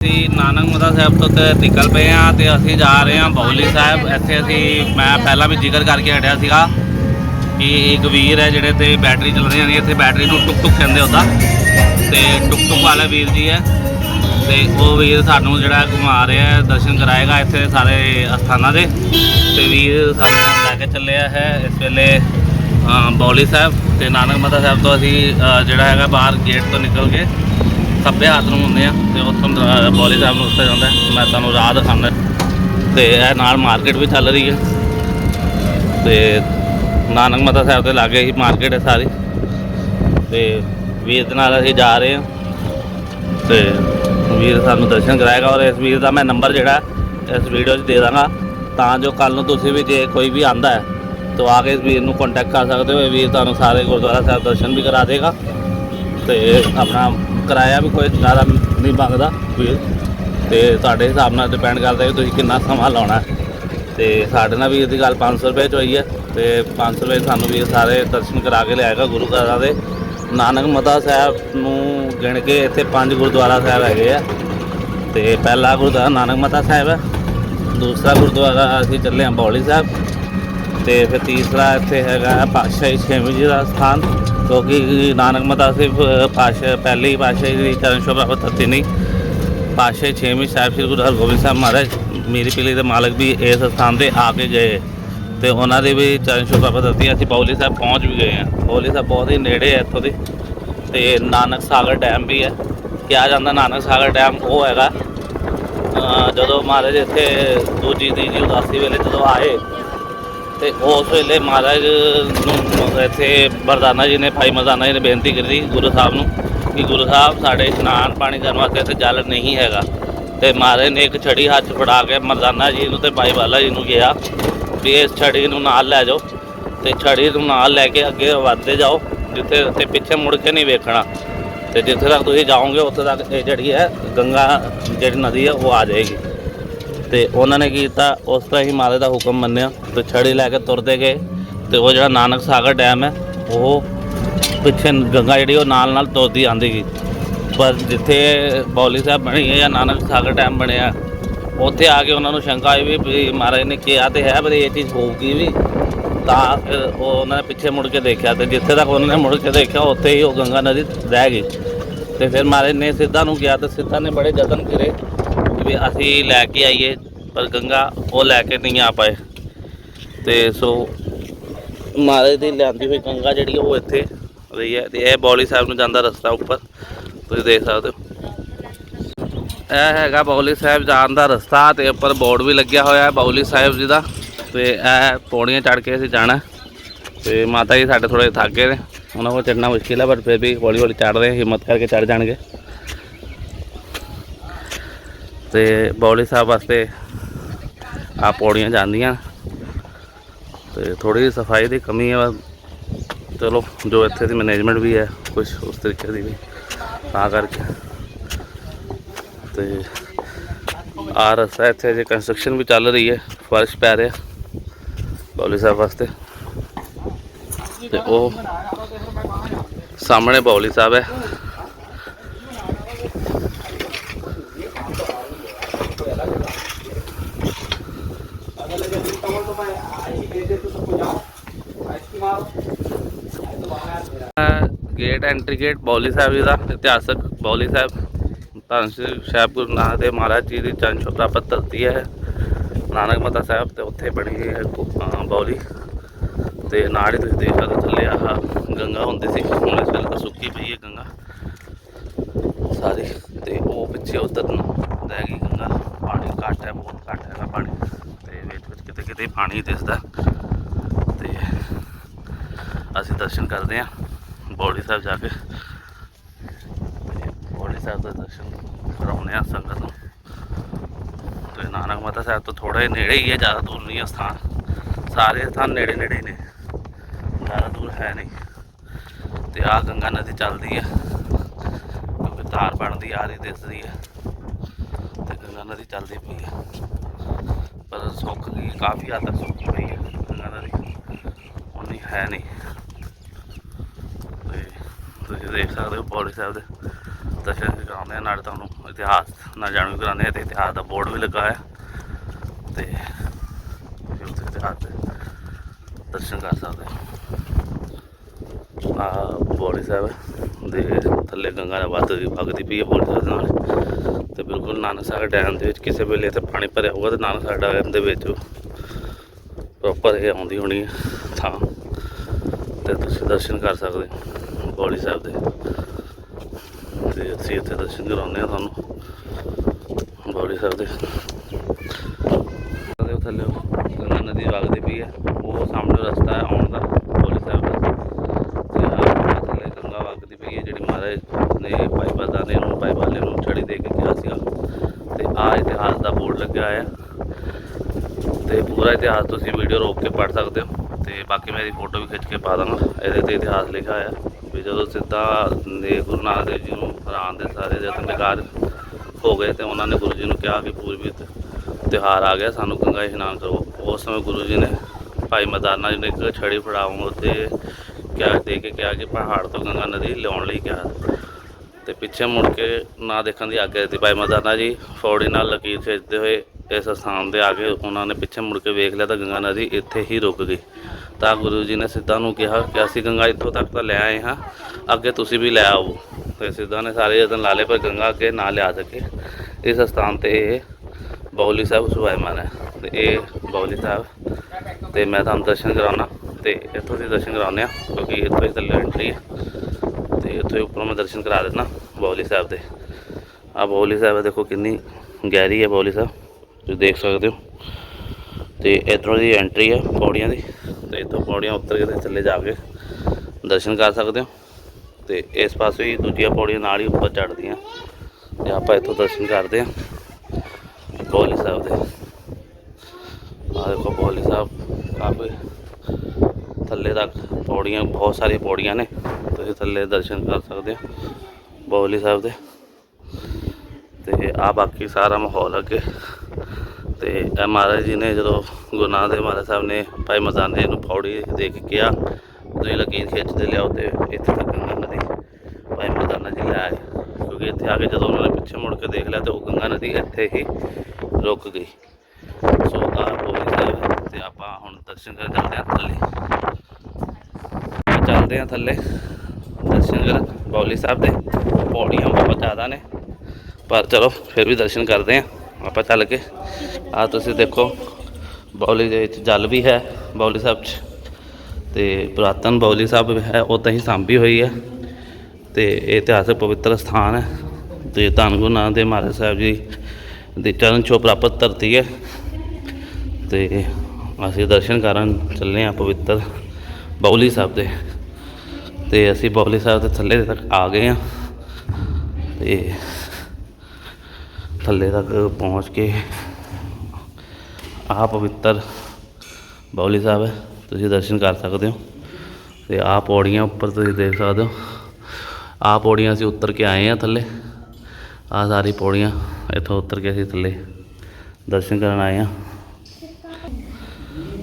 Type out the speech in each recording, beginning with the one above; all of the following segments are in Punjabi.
ਅਸੀਂ ਨਾਨਕ ਮਤਾ ਸਾਹਿਬ ਤੋਂ ਤੇ ਨਿਕਲ ਪਏ ਆ ਤੇ ਅਸੀਂ ਜਾ ਰਹੇ ਹਾਂ ਬੌਲੀ ਸਾਹਿਬ। ਇੱਥੇ ਅਸੀਂ ਮੈਂ ਪਹਿਲਾਂ ਵੀ ਜ਼ਿਕਰ ਕਰਕੇ ਹਟਿਆ ਸੀਗਾ ਕਿ ਇੱਕ ਵੀਰ ਹੈ ਜਿਹੜੇ ਤੇ ਬੈਟਰੀ ਚੱਲ ਰਹੀ ਨੇ ਇੱਥੇ ਬੈਟਰੀ ਨੂੰ ਟੁਕ ਟੁਕ ਕਹਿੰਦੇ ਉਹਦਾ। ਤੇ ਟੁਕ ਟੁਕ ਵਾਲਾ ਵੀਰ ਜੀ ਹੈ। ਤੇ ਉਹ ਵੀਰ ਸਾਨੂੰ ਜਿਹੜਾ ਘੁਮਾ ਰਿਹਾ ਹੈ ਦਰਸ਼ਨ ਕਰਾਏਗਾ ਇੱਥੇ ਸਾਰੇ ਅਸਥਾਨਾਂ ਦੇ। ਤੇ ਵੀਰ ਸਾਨੂੰ ਲੈ ਕੇ ਚੱਲਿਆ ਹੈ ਇਸ ਵੇਲੇ ਅ, ਬੌਲੀ ਸਾਹਿਬ। ਤੇ ਨਾਨਕ ਮਤਾ ਸਾਹਿਬ ਤੋਂ ਅਸੀਂ ਜਿਹੜਾ ਹੈਗਾ ਬਾਹਰ ਗੇਟ ਤੋਂ ਨਿਕਲ ਕੇ ਖੱਬੇ ਹੱਥ ਨੂੰ ਹੁੰਦੇ ਆ ਤੇ ਉੱਥੋਂ ਬੋਲੀ ਸਾਹਿਬ ਨੂੰ ਉੱਤੇ ਜਾਂਦਾ ਮੈਂ ਤੁਹਾਨੂੰ ਰਾਹ ਦਿਖਾਉਂਦਾ ਤੇ ਇਹ ਨਾਲ ਮਾਰਕੀਟ ਵੀ ਚੱਲ ਰਹੀ ਹੈ। ਤੇ ਨਾਨਕ ਮਤਾ ਸਾਹਿਬ ਦੇ ਲਾਗੇ ਹੀ ਮਾਰਕੀਟ ਹੈ ਸਾਰੀ। ਤੇ ਵੀਰ ਦੇ ਨਾਲ ਅਸੀਂ ਜਾ ਰਹੇ ਹਾਂ। ਤੇ ਵੀਰ ਸਾਨੂੰ ਦਰਸ਼ਨ ਕਰਾਏਗਾ ਔਰ ਇਸ ਵੀਰ ਦਾ ਮੈਂ ਨੰਬਰ ਜਿਹੜਾ ਇਸ ਵੀਡੀਓ 'ਚ ਦੇ ਦਾਂਗਾ। ਤਾਂ ਜੋ ਕੱਲ ਨੂੰ ਤੁਸੀਂ ਵੀ ਜੇ ਕੋਈ ਵੀ ਆਂਦਾ ਹੈ, ਤਾਂ ਆ ਕੇ ਇਸ ਵੀਰ ਨੂੰ ਕੰਟੈਕਟ ਕਰ ਸਕਦੇ ਹੋ। ਇਹ ਵੀਰ ਤੁਹਾਨੂੰ ਸਾਰੇ ਗੁਰਦੁਆਰਾ ਸਾਹਿਬ ਦਰਸ਼ਨ ਵੀ ਕਰਾ ਦੇਗਾ। ਤੇ ਆਪਣਾ ਕਿਰਾਇਆ ਵੀ ਕੋਈ ਜ਼ਿਆਦਾ ਨਹੀਂ ਮੰਗਦਾ ਵੀਰ ਤੇ ਤੁਹਾਡੇ ਹਿਸਾਬ ਨਾਲ ਡਿਪੈਂਡ ਕਰਦਾ ਕਿ ਤੁਸੀਂ ਕਿੰਨਾ ਸਮਾਂ ਲਾਉਣਾ। ਹੈ। ਤੇ ਸਾਡੇ ਨਾਲ ਵੀਰ ਦੀ ਗੱਲ 500 ਰੁਪਏ ਚ ਹੋਈ ਹੈ। ਤੇ 500 ਰੁਪਏ 'ਚ ਸਾਨੂੰ ਵੀਰ ਸਾਰੇ ਦਰਸ਼ਨ ਕਰਾ ਕੇ ਲਿਆਏਗਾ ਗੁਰੂ ਘਰਾਂ ਦੇ ਨਾਨਕ ਮਤਾ ਸਾਹਿਬ ਨੂੰ ਗਿਣ ਕੇ ਇੱਥੇ ਪੰਜ ਗੁਰਦੁਆਰਾ ਸਾਹਿਬ ਹੈਗੇ ਆ। ਤੇ ਪਹਿਲਾ ਗੁਰਦੁਆਰਾ ਨਾਨਕ ਮਤਾ ਸਾਹਿਬ ਹੈ। ਦੂਸਰਾ ਗੁਰਦੁਆਰਾ ਅਸੀਂ ਚੱਲੇ ਹਾਂ ਬੌਲੀ ਸਾਹਿਬ। ਤੇ ਫਿਰ ਤੀਸਰਾ ਇੱਥੇ ਹੈਗਾ ਪਾਤਸ਼ਾਹੀ ਛੇਵੀਂ ਜੀ ਦਾ ਸਥਾਨ। ਕਿਉਂਕਿ ਨਾਨਕ ਮਤਾ ਸਿਰਫ ਪਾਤਸ਼ਾਹ, ਪਹਿਲੀ ਪਾਤਸ਼ਾਹੀ ਦੀ ਚਰਨ ਸ਼ੋਭਾ ਪੱਤਰ ਨਹੀਂ। ਪਾਤਸ਼ਾਹੀ ਛੇਵੀਂ ਸਾਹਿਬ ਸ੍ਰੀ ਗੁਰੂ ਹਰਗੋਬਿੰਦ ਸਾਹਿਬ ਮਹਾਰਾਜ, ਮੇਰੀ ਪੀਲੀ ਦੇ ਮਾਲਕ ਵੀ ਇਸ ਸਥਾਨ ਤੇ ਆ ਕੇ ਗਏ। ਤੇ ਉਹਨਾਂ ਦੀ ਵੀ ਚਰਨ ਸ਼ੋਭਾ ਪ੍ਰਾਪਤ ਸੀ ਅਸੀਂ ਬੌਲੀ ਸਾਹਿਬ ਪਹੁੰਚ ਵੀ ਗਏ ਹਾਂ। ਬੌਲੀ ਸਾਹਿਬ ਬਹੁਤ ਹੀ ਨੇੜੇ ਹੈ ਇੱਥੋਂ ਦੀ। ਤੇ ਨਾਨਕ ਸਾਗਰ ਡੈਮ ਵੀ ਹੈ। ਕਿਹਾ ਜਾਂਦਾ ਨਾਨਕ ਸਾਗਰ ਡੈਮ ਉਹ ਹੈਗਾ। ਜਦੋਂ ਮਹਾਰਾਜ ਇੱਥੇ ਦੂਜੀ ਤੀਜੀ ਉਦਾਸੀ ਵੇਲੇ ਜਦੋਂ ਆਏ ਤੇ ਉਸ ਵੇਲੇ ਮਹਾਰਾਜ ਨੂੰ ਇੱਥੇ ਬਰਦਾਨਾ ਜੀ ਨੇ ਭਾਈ ਮਰਦਾਨਾ ਜੀ ਨੇ ਬੇਨਤੀ ਕੀਤੀ ਗੁਰੂ ਸਾਹਿਬ ਨੂੰ ਕਿ ਗੁਰੂ ਸਾਹਿਬ, ਸਾਡੇ ਇਸ਼ਨਾਨ ਪਾਣੀ ਕਰਨ ਵਾਸਤੇ ਇੱਥੇ ਜਲ ਨਹੀਂ ਹੈਗਾ। ਤੇ ਮਹਾਰਾਜ ਨੇ ਇੱਕ ਛੜੀ ਹੱਥ ਫੜਾ ਕੇ ਮਰਦਾਨਾ ਜੀ ਨੂੰ ਤੇ ਭਾਈ ਬਾਲਾ ਜੀ ਨੂੰ ਕਿਹਾ ਵੀ ਇਸ ਛੜੀ ਨੂੰ ਨਾਲ ਲੈ ਜਾਓ ਤੇ ਛੜੀ ਨੂੰ ਨਾਲ ਲੈ ਕੇ ਅੱਗੇ ਵਧਦੇ ਜਾਓ, ਜਿੱਥੇ ਤੇ ਪਿੱਛੇ ਮੁੜ ਕੇ ਨਹੀਂ ਵੇਖਣਾ। ਤੇ ਜਿੱਥੇ ਤੱਕ ਤੁਸੀਂ ਜਾਓਗੇ, ਉੱਥੇ ਤੱਕ ਇਹ ਜਿਹੜੀ ਹੈ ਗੰਗਾ, ਜਿਹੜੀ ਨਦੀ ਹੈ, ਉਹ ਆ ਜਾਏਗੀ। ਤੇ ਉਹਨਾਂ ਨੇ ਕੀ ਕੀਤਾ, ਉਸ ਤਰ੍ਹਾਂ ਹੀ ਮਾਰੇ ਦਾ ਹੁਕਮ ਮੰਨਿਆ ਤੇ ਛੜੀ ਲੈ ਕੇ ਤੁਰਦੇ ਗਏ ਤੇ ਉਹ ਜਿਹੜਾ ਨਾਨਕ ਸਾਗਰ ਡੈਮ ਹੈ, ਉਹ ਪਿੱਛੇ ਗੰਗਾ ਜਿਹੜੀ ਉਹ ਨਾਲ ਨਾਲ ਤੁਰਦੀ ਆਂਦੀ ਗਈ ਪਰ ਜਿੱਥੇ ਬੌਲੀ ਸਾਹਿਬ ਬਣੀ ਹੈ ਜਾਂ ਨਾਨਕ ਸਾਗਰ ਡੈਮ ਬਣਿਆ, ਉੱਥੇ ਆ ਕੇ ਉਹਨਾਂ ਨੂੰ ਸ਼ੰਕਾ ਆਈ ਵੀ ਮਹਾਰਾਜ ਨੇ ਕਿਹਾ ਤੇ ਹੈ ਪਰ ਇਹ ਚੀਜ਼ ਹੋਊਗੀ ਵੀ। ਤਾਂ ਫਿਰ ਉਹ ਉਹਨਾਂ ਨੇ ਪਿੱਛੇ ਮੁੜ ਕੇ ਦੇਖਿਆ ਤੇ ਜਿੱਥੇ ਤੱਕ ਉਹਨਾਂ ਨੇ ਮੁੜ ਕੇ ਦੇਖਿਆ, ਉੱਥੇ ਹੀ ਉਹ ਗੰਗਾ ਨਦੀ ਰਹਿ ਗਈ। ਤੇ ਫਿਰ ਮਹਾਰਾਜ ਨੇ ਸਿੱਧਾ ਨੂੰ ਕਿਹਾ ਤੇ ਸਿੱਧਾ ਨੇ ਬੜੇ ਯਤਨ ਕਰੇ ਵੀ ਅਸੀਂ ਲੈ ਕੇ ਆਈਏ, ਪਰ ਗੰਗਾ ਉਹ ਲੈ ਕੇ ਨਹੀਂ ਆ ਪਾਏ। ਤੇ ਸੋ ਮਹਾਰਾਜ ਦੀ ਲਿਆਂਦੀ ਹੋਈ ਗੰਗਾ ਜਿਹੜੀ ਉਹ ਇੱਥੇ ਰਹੀ ਹੈ ਤੇ ਇਹ ਬੌਲੀ ਸਾਹਿਬ ਨੂੰ ਜਾਂਦਾ ਰਸਤਾ ਉੱਪਰ। ਤੁਸੀਂ ਦੇਖ ਸਕਦੇ ਹੋ। ਇਹ ਹੈਗਾ ਬੌਲੀ ਸਾਹਿਬ ਜਾਣ ਦਾ ਰਸਤਾ ਤੇ ਉੱਪਰ ਬੋਰਡ ਵੀ ਲੱਗਿਆ ਹੋਇਆ ਹੈ ਬੌਲੀ ਸਾਹਿਬ ਜੀ ਦਾ। ਤੇ ਇਹ ਪੌੜੀਆਂ ਚੜ੍ਹ ਕੇ ਅਸੀਂ ਜਾਣਾ। ਤੇ ਮਾਤਾ ਜੀ ਸਾਡੇ ਥੋੜੇ ਥੱਕ ਗਏ ਨੇ। ਉਹਨਾਂ ਕੋਲ ਚੜਨਾ ਮੁਸ਼ਕਿਲ ਹੈ, ਪਰ ਫਿਰ ਵੀ ਹੌਲੀ ਹੌਲੀ ਚੜ੍ਹ ਰਹੇ, ਹਿੰਮਤ ਕਰਕੇ ਚੜ੍ਹ ਜਾਣਗੇ। ਤੇ ਬੌਲੀ ਸਾਹਿਬ ਵਾਸਤੇ ਆ ਪੌੜੀਆਂ ਜਾਂਦੀਆਂ। ਤੇ ਥੋੜੀ ਸਫ਼ਾਈ ਦੀ ਕਮੀ ਹੈ ਚਲੋ, ਜੋ ਇੱਥੇ ਦੀ ਮੈਨੇਜਮੈਂਟ ਵੀ ਹੈ ਕੁਝ ਉਸ ਤਰੀਕੇ ਦੀ ਵੀ, ਤਾਂ ਕਰਕੇ। ਤੇ ਆ ਰਸਤਾ ਇੱਥੇ ਜੇ ਕੰਸਟਰਕਸ਼ਨ ਵੀ ਚੱਲ ਰਹੀ ਹੈ, ਫਰਸ਼ ਪੈ ਰਿਹਾ ਬੌਲੀ ਸਾਹਿਬ ਵਾਸਤੇ। ਤੇ ਉਹ ਸਾਹਮਣੇ ਬੌਲੀ ਸਾਹਿਬ ਹੈ। Gate entry gate Bauli Sahib ji ਦਾ ਇਤਿਹਾਸਕ ਬੌਲੀ ਸਾਹਿਬ। ਧੰਨ ਸ਼੍ਰੀ ਸਾਹਿਬ ਗੁਰੂ ਨਾਨਕ ਦੇਵ ਮਹਾਰਾਜ ਜੀ ਦੀ ਚਰਨ ਛੋਟਾ ਪੱਤਰ ਧਰਤੀ ਹੈ। ਨਾਨਕ ਮਤਾ ਸਾਹਿਬ ਤੇ ਉੱਥੇ ਬਣੀ ਹੈ ਬੌਲੀ। ਤੇ ਨਾਲ ਹੀ ਤੁਸੀਂ ਦੇਖ ਸਕਦੇ ਹੋ ਥੱਲੇ ਆਹ ਗੰਗਾ ਹੁੰਦੀ ਸੀ। ਹੁਣ ਇਸ ਵੇਲੇ ਤਾਂ ਸੁੱਕੀ ਪਈ ਹੈ ਗੰਗਾ। ਸਾਰੀ। ਤੇ ਉਹ ਪਿੱਛੇ ਉਧਰ ਨੂੰ ਰਹਿ ਗਈ ਗੰਗਾ। ਪਾਣੀ ਘੱਟ ਹੈ, ਬਹੁਤ ਘੱਟ ਹੈਗਾ ਪਾਣੀ। ਤੇ ਵਿੱਚ ਵਿੱਚ ਕਿਤੇ ਕਿਤੇ ਪਾਣੀ ਦਿਸਦਾ। ਤੇ ਅਸੀਂ ਦਰਸ਼ਨ ਕਰਦੇ ਹਾਂ। ਬੌੜੀ ਸਾਹਿਬ ਜਾ ਕੇ। ਬੌੜੀ ਸਾਹਿਬ ਦਾ ਦਰਸ਼ਨ ਕਰਾਉਂਦੇ ਹਾਂ ਸੰਗਤ ਨੂੰ। ਤੇ ਨਾਨਕ ਮਾਤਾ ਸਾਹਿਬ ਤੋਂ ਥੋੜਾ ਹੀ ਨੇੜੇ ਹੀ ਹੈ, ਜ਼ਿਆਦਾ ਦੂਰ ਨਹੀਂ ਹੈ ਸਥਾਨ। ਸਾਰੇ ਸਥਾਨ ਨੇੜੇ ਨੇੜੇ ਹੀ ਨੇ। ਜ਼ਿਆਦਾ ਦੂਰ ਹੈ ਨਹੀਂ। ਤੇ ਆ ਗੰਗਾ ਨਦੀ ਚੱਲਦੀ ਹੈ। ਕਿਉਂਕਿ ਧਾਰ ਬਣਦੀ ਆ ਰਹੀ ਦਿਸਦੀ ਹੈ। ਤੇ ਗੰਗਾ ਨਦੀ ਚੱਲਦੀ ਪਈ ਹੈ। ਪਰ ਸੁੱਕ ਗਈ ਕਾਫੀ ਹੱਦ ਤੱਕ ਸੁੱਕੀ ਪਈ ਹੈ ਗੰਗਾ ਨਦੀ। ਉਨੀ ਹੈ ਨਹੀਂ। ਤੁਸੀਂ ਦੇਖ ਸਕਦੇ ਹੋ, ਪੌੜੀ ਸਾਹਿਬ ਦੇ ਦਰਸ਼ਨ ਕਰਾਉਂਦੇ ਆ, ਨਾਲ ਤੁਹਾਨੂੰ ਇਤਿਹਾਸ ਨਾਲ ਜਾਣੂ ਵੀ ਕਰਾਉਂਦੇ ਆ ਤੇ ਇਤਿਹਾਸ ਦਾ ਬੋਰਡ ਵੀ ਲੱਗਾ ਹੈ ਤੇ ਤੁਸੀਂ ਇਤਿਹਾਸ ਦੇ ਦਰਸ਼ਨ ਕਰ ਸਕਦੇ ਹੋ। ਆ ਬੋੜੀ ਸਾਹਿਬ ਦੇ ਥੱਲੇ ਗੰਗਾ ਦਾ ਵੱਧ ਵਗਦੀ ਪਈ ਹੈ ਬੋੜੀ ਸਾਹਿਬ ਦੇ ਨਾਲ ਤੇ ਬਿਲਕੁਲ ਨਾਨਕ ਸਾਹਿਬ ਡੈਮ ਦੇ ਵਿੱਚ ਕਿਸੇ ਵੇਲੇ ਤੇ ਪਾਣੀ ਭਰਿਆ ਹੋਊਗਾ ਤੇ ਨਾਨਕ ਸਾਹਿਬ ਡੈਮ ਦੇ ਵਿੱਚ ਪ੍ਰੋਪਰ ਇਹ ਆਉਂਦੀ ਹੋਣੀ ਹੈ ਥਾਂ ਤੇ ਤੁਸੀਂ ਦਰਸ਼ਨ ਕਰ ਸਕਦੇ ਹੋ। ਬੌਲੀ ਸਾਹਿਬ ਦੇ। ਤੇ ਅਸੀਂ ਇੱਥੇ ਦਰਸ਼ਨ ਕਰਾਉਂਦੇ ਆ ਤੁਹਾਨੂੰ, ਬੌਲੀ ਸਾਹਿਬ ਦੇ। ਉਹਦੇ ਥੱਲੇ ਗੰਗਾ ਨਦੀ ਵਗਦੀ ਪਈ ਹੈ। ਉਹ ਸਾਹਮਣੇ ਰਸਤਾ ਹੈ ਆਉਣ ਦਾ, ਬੌਲੀ ਸਾਹਿਬ ਦਾ। ਤੇ ਆਹ ਥੱਲੇ ਗੰਗਾ ਵਗਦੀ ਪਈ ਹੈ, ਜਿਹੜੀ ਮਹਾਰਾਜ ਨੇ ਭਾਈ ਬਦਾਨੇ ਨੂੰ, ਭਾਈ ਬਾਲੇ ਨੂੰ ਛੜੀ ਦੇ ਕੇ ਕਿਹਾ ਸੀਗਾ। ਤੇ ਆ ਇਤਿਹਾਸ ਦਾ ਬੋਰਡ ਲੱਗਿਆ ਹੋਇਆ ਤੇ ਪੂਰਾ ਇਤਿਹਾਸ ਤੁਸੀਂ ਵੀਡੀਓ ਰੋਕ ਕੇ ਪੜ੍ਹ ਸਕਦੇ ਹੋ। ਤੇ ਬਾਕੀ ਮੇਰੀ ਫੋਟੋ ਵੀ ਖਿੱਚ ਕੇ ਪਾ ਦਾਂਗਾ। ਇਹਦੇ ਤੇ ਇਤਿਹਾਸ ਲਿਖਿਆ ਹੋਇਆ ਵੀ ਜਦੋਂ ਸਿੱਧਾ ਨੇ ਗੁਰੂ ਨਾਨਕ ਦੇਵ ਜੀ ਨੂੰ ਹਰਾਉਣ ਦੇ ਸਾਰੇ ਯਤਨ ਬੇਕਾਰ ਹੋ ਗਏ ਤੇ ਉਹਨਾਂ ਨੇ ਗੁਰੂ ਜੀ ਨੂੰ ਕਿਹਾ ਕਿ ਪੂਰਬੀ ਤ- ਤਿਉਹਾਰ ਆ ਗਿਆ, ਸਾਨੂੰ ਗੰਗਾ ਇਸ਼ਨਾਨ ਕਰੋ। ਉਸ ਸਮੇਂ ਗੁਰੂ ਜੀ ਨੇ ਭਾਈ ਮਦਾਨਾ ਜੀ ਨੇ ਇੱਕ ਛੜੀ ਫੜਾਉਣ ਤੇ ਕਿਹਾ ਦੇ ਕੇ ਕਿਹਾ ਕਿ ਪਹਾੜ ਤੋਂ ਗੰਗਾ ਨਦੀ ਲਿਆਉਣ ਲਈ ਕਿਹਾ। ਤੇ ਪਿੱਛੇ ਮੁੜ ਕੇ ਨਾ ਦੇਖਣ ਦੀ ਆਗਿਆ ਦਿੱਤੀ ਭਾਈ ਮਦਾਨਾ ਜੀ, ਫੌੜੀ ਨਾਲ ਲਕੀਰ ਖਿੱਚਦੇ ਹੋਏ ਇਸ ਸਥਾਨ ਦੇ ਆ ਕੇ ਉਹਨਾਂ ਨੇ ਪਿੱਛੇ ਮੁੜ ਕੇ ਵੇਖ ਲਿਆ ਤਾਂ ਗੰਗਾ ਨਦੀ ਇੱਥੇ ਹੀ ਰੁਕ ਗਈ। ਤਾਂ ਗੁਰੂ ਜੀ ਨੇ ਸਿੱਧਾ ਨੂੰ ਕਿਹਾ ਕਿ ਅਸੀਂ ਗੰਗਾ ਇੱਥੋਂ ਤੱਕ ਤਾਂ ਲੈ ਆਏ ਹਾਂ, ਅੱਗੇ ਤੁਸੀਂ ਵੀ ਲੈ ਆਓ। ਤੇ ਸਿੱਧਾ ਨੇ ਸਾਰੇ ਯਤਨ ਲਾ ਲਏ ਪਰ ਗੰਗਾ ਅੱਗੇ ਨਾ ਲਿਆ ਸਕੇ। ਇਸ ਸਥਾਨ ਤੇ ਇਹ ਬੌਲੀ ਸਾਹਿਬ ਸੁਭਾਇਮਾਨ ਹੈ। ਤੇ ਇਹ ਬੌਲੀ ਸਾਹਿਬ, ਤੇ ਮੈਂ ਤੁਹਾਨੂੰ ਦਰਸ਼ਨ ਕਰਾਉਣਾ। ਤੇ ਇੱਥੋਂ ਦੀ ਦਰਸ਼ਨ ਕਰਾਉਂਦੇ ਆ ਕਿਉਂਕਿ ਇੱਥੋਂ ਹੀ ਥੱਲੇ ਐਂਟਰੀ ਹੈ। ਤੇ ਇੱਥੋਂ ਉੱਪਰੋਂ ਮੈਂ ਦਰਸ਼ਨ ਕਰਾ ਦਿੰਦਾ ਬੌਲੀ ਸਾਹਿਬ ਦੇ। ਆ ਬੌਲੀ ਸਾਹਿਬ ਦੇਖੋ ਕਿੰਨੀ ਗਹਿਰੀ ਹੈ ਬੌਲੀ ਸਾਹਿਬ। ਤੁਸੀਂ ਦੇਖ ਸਕਦੇ ਹੋ। ਤੇ ਇਧਰੋਂ ਦੀ ਐਂਟਰੀ ਹੈ ਪੌੜੀਆਂ ਦੀ। ਤੇ ਇੱਥੋਂ ਪੌੜੀਆਂ ਉੱਤਰ ਕੇ ਤੇ ਥੱਲੇ ਜਾ ਕੇ ਦਰਸ਼ਨ ਕਰ ਸਕਦੇ ਹੋ। ਤੇ ਇਸ ਪਾਸੇ ਵੀ ਦੂਜੀਆਂ ਪੌੜੀਆਂ ਨਾਲ ਹੀ ਉੱਪਰ ਚੜ੍ਹਦੀਆਂ। ਤੇ ਆਪਾਂ ਇੱਥੋਂ ਦਰਸ਼ਨ ਕਰਦੇ ਹਾਂ। ਬੋਲੀ ਸਾਹਿਬ ਦੇ। ਆ ਦੇਖੋ ਬੋਲੀ ਸਾਹਿਬ ਕਾਫੀ ਥੱਲੇ ਤੱਕ ਪੌੜੀਆਂ, ਬਹੁਤ ਸਾਰੀਆਂ ਪੌੜੀਆਂ ਨੇ। ਤੁਸੀਂ ਥੱਲੇ ਦਰਸ਼ਨ ਕਰ ਸਕਦੇ ਹੋ ਬੋਲੀ ਸਾਹਿਬ ਦੇ। ਤੇ ਆ ਬਾਕੀ ਸਾਰਾ ਮਾਹੌਲ ਅੱਗੇ। ਤੇ ਇਹ ਮਹਾਰਾਜ ਜੀ ਨੇ ਜਦੋਂ ਗੁਰੂ ਨਾਨਕ ਦੇਵ ਮਹਾਰਾਜ ਸਾਹਿਬ ਨੇ ਭਾਈ ਮਜ਼ਾਨੇ ਨੂੰ ਪੌੜੀ ਦੇ ਕੇ ਕਿਹਾ, ਤੁਸੀਂ ਲਕੀਰ ਖਿੱਚਦੇ ਲਿਆਓ ਤੇ ਇੱਥੇ ਤੱਕ ਗੰਗਾ ਨਦੀ ਭਾਈ ਮਰਦਾਨਾ ਜੀ ਲੈ ਆਏ। ਕਿਉਂਕਿ ਇੱਥੇ ਆ ਕੇ ਜਦੋਂ ਉਹਨਾਂ ਨੇ ਪਿੱਛੇ ਮੁੜ ਕੇ ਦੇਖ ਲਿਆ ਤੇ ਉਹ ਗੰਗਾ ਨਦੀ ਇੱਥੇ ਹੀ ਰੁਕ ਗਈ। ਸੋ ਆ ਬੋਲੀ ਸਾਹਿਬ ਤੇ ਆਪਾਂ ਹੁਣ ਦਰਸ਼ਨ ਕਰਨ ਚੱਲਦੇ ਹਾਂ ਥੱਲੇ। ਚੱਲਦੇ ਹਾਂ ਥੱਲੇ। ਦਰਸ਼ਨ ਕਰਨ ਬੌਲੀ ਸਾਹਿਬ ਦੇ। ਪੌੜੀਆਂ ਬਹੁਤ ਜ਼ਿਆਦਾ ਨੇ। ਪਰ ਚਲੋ, ਫਿਰ ਵੀ ਦਰਸ਼ਨ ਕਰਦੇ ਹਾਂ। ਆਪਾਂ ਚੱਲ ਕੇ ਆ ਤੁਸੀਂ ਦੇਖੋ, ਬੌਲੀ ਦੇ ਵਿੱਚ ਜਲ ਵੀ ਹੈ, ਬੌਲੀ ਸਾਹਿਬ 'ਚ। ਤੇ ਪੁਰਾਤਨ ਬੌਲੀ ਸਾਹਿਬ ਹੈ, ਉਹ ਤਾਂ ਹੀ ਸਾਂਭੀ ਹੋਈ ਹੈ। ਤੇ ਇਹ ਇਤਿਹਾਸਕ ਪਵਿੱਤਰ ਸਥਾਨ ਹੈ। ਤੇ ਧੰਨ ਗੁਰੂ ਨਾਨਕ ਦੇਵ ਮਹਾਰਾਜ ਸਾਹਿਬ ਜੀ ਦੇ ਚਰਨ ਛੋਹ ਪ੍ਰਾਪਤ ਧਰਤੀ ਹੈ। ਤੇ ਅਸੀਂ ਦਰਸ਼ਨ ਕਰਨ ਚੱਲੇ ਆ ਪਵਿੱਤਰ ਬੌਲੀ ਸਾਹਿਬ ਦੇ। ਤੇ ਅਸੀਂ ਬੌਲੀ ਸਾਹਿਬ ਦੇ ਥੱਲੇ ਤੱਕ ਆ ਗਏ ਆ ਤੇ ਥੱਲੇ ਤੱਕ ਪਹੁੰਚ ਕੇ ਆਹ ਪਵਿੱਤਰ ਬੌਲੀ ਸਾਹਿਬ ਹੈ, ਤੁਸੀਂ ਦਰਸ਼ਨ ਕਰ ਸਕਦੇ ਹੋ। ਤੇ ਆਹ ਪੌੜੀਆਂ ਉੱਪਰ ਤੁਸੀਂ ਦੇਖ ਸਕਦੇ ਹੋ। ਆਹ ਪੌੜੀਆਂ ਅਸੀਂ ਉੱਤਰ ਕੇ ਆਏ ਆ ਥੱਲੇ। ਆਹ ਸਾਰੀ ਪੌੜੀਆਂ ਇੱਥੋਂ ਉੱਤਰ ਕੇ ਅਸੀਂ ਥੱਲੇ ਦਰਸ਼ਨ ਕਰਨ ਆਏ ਆ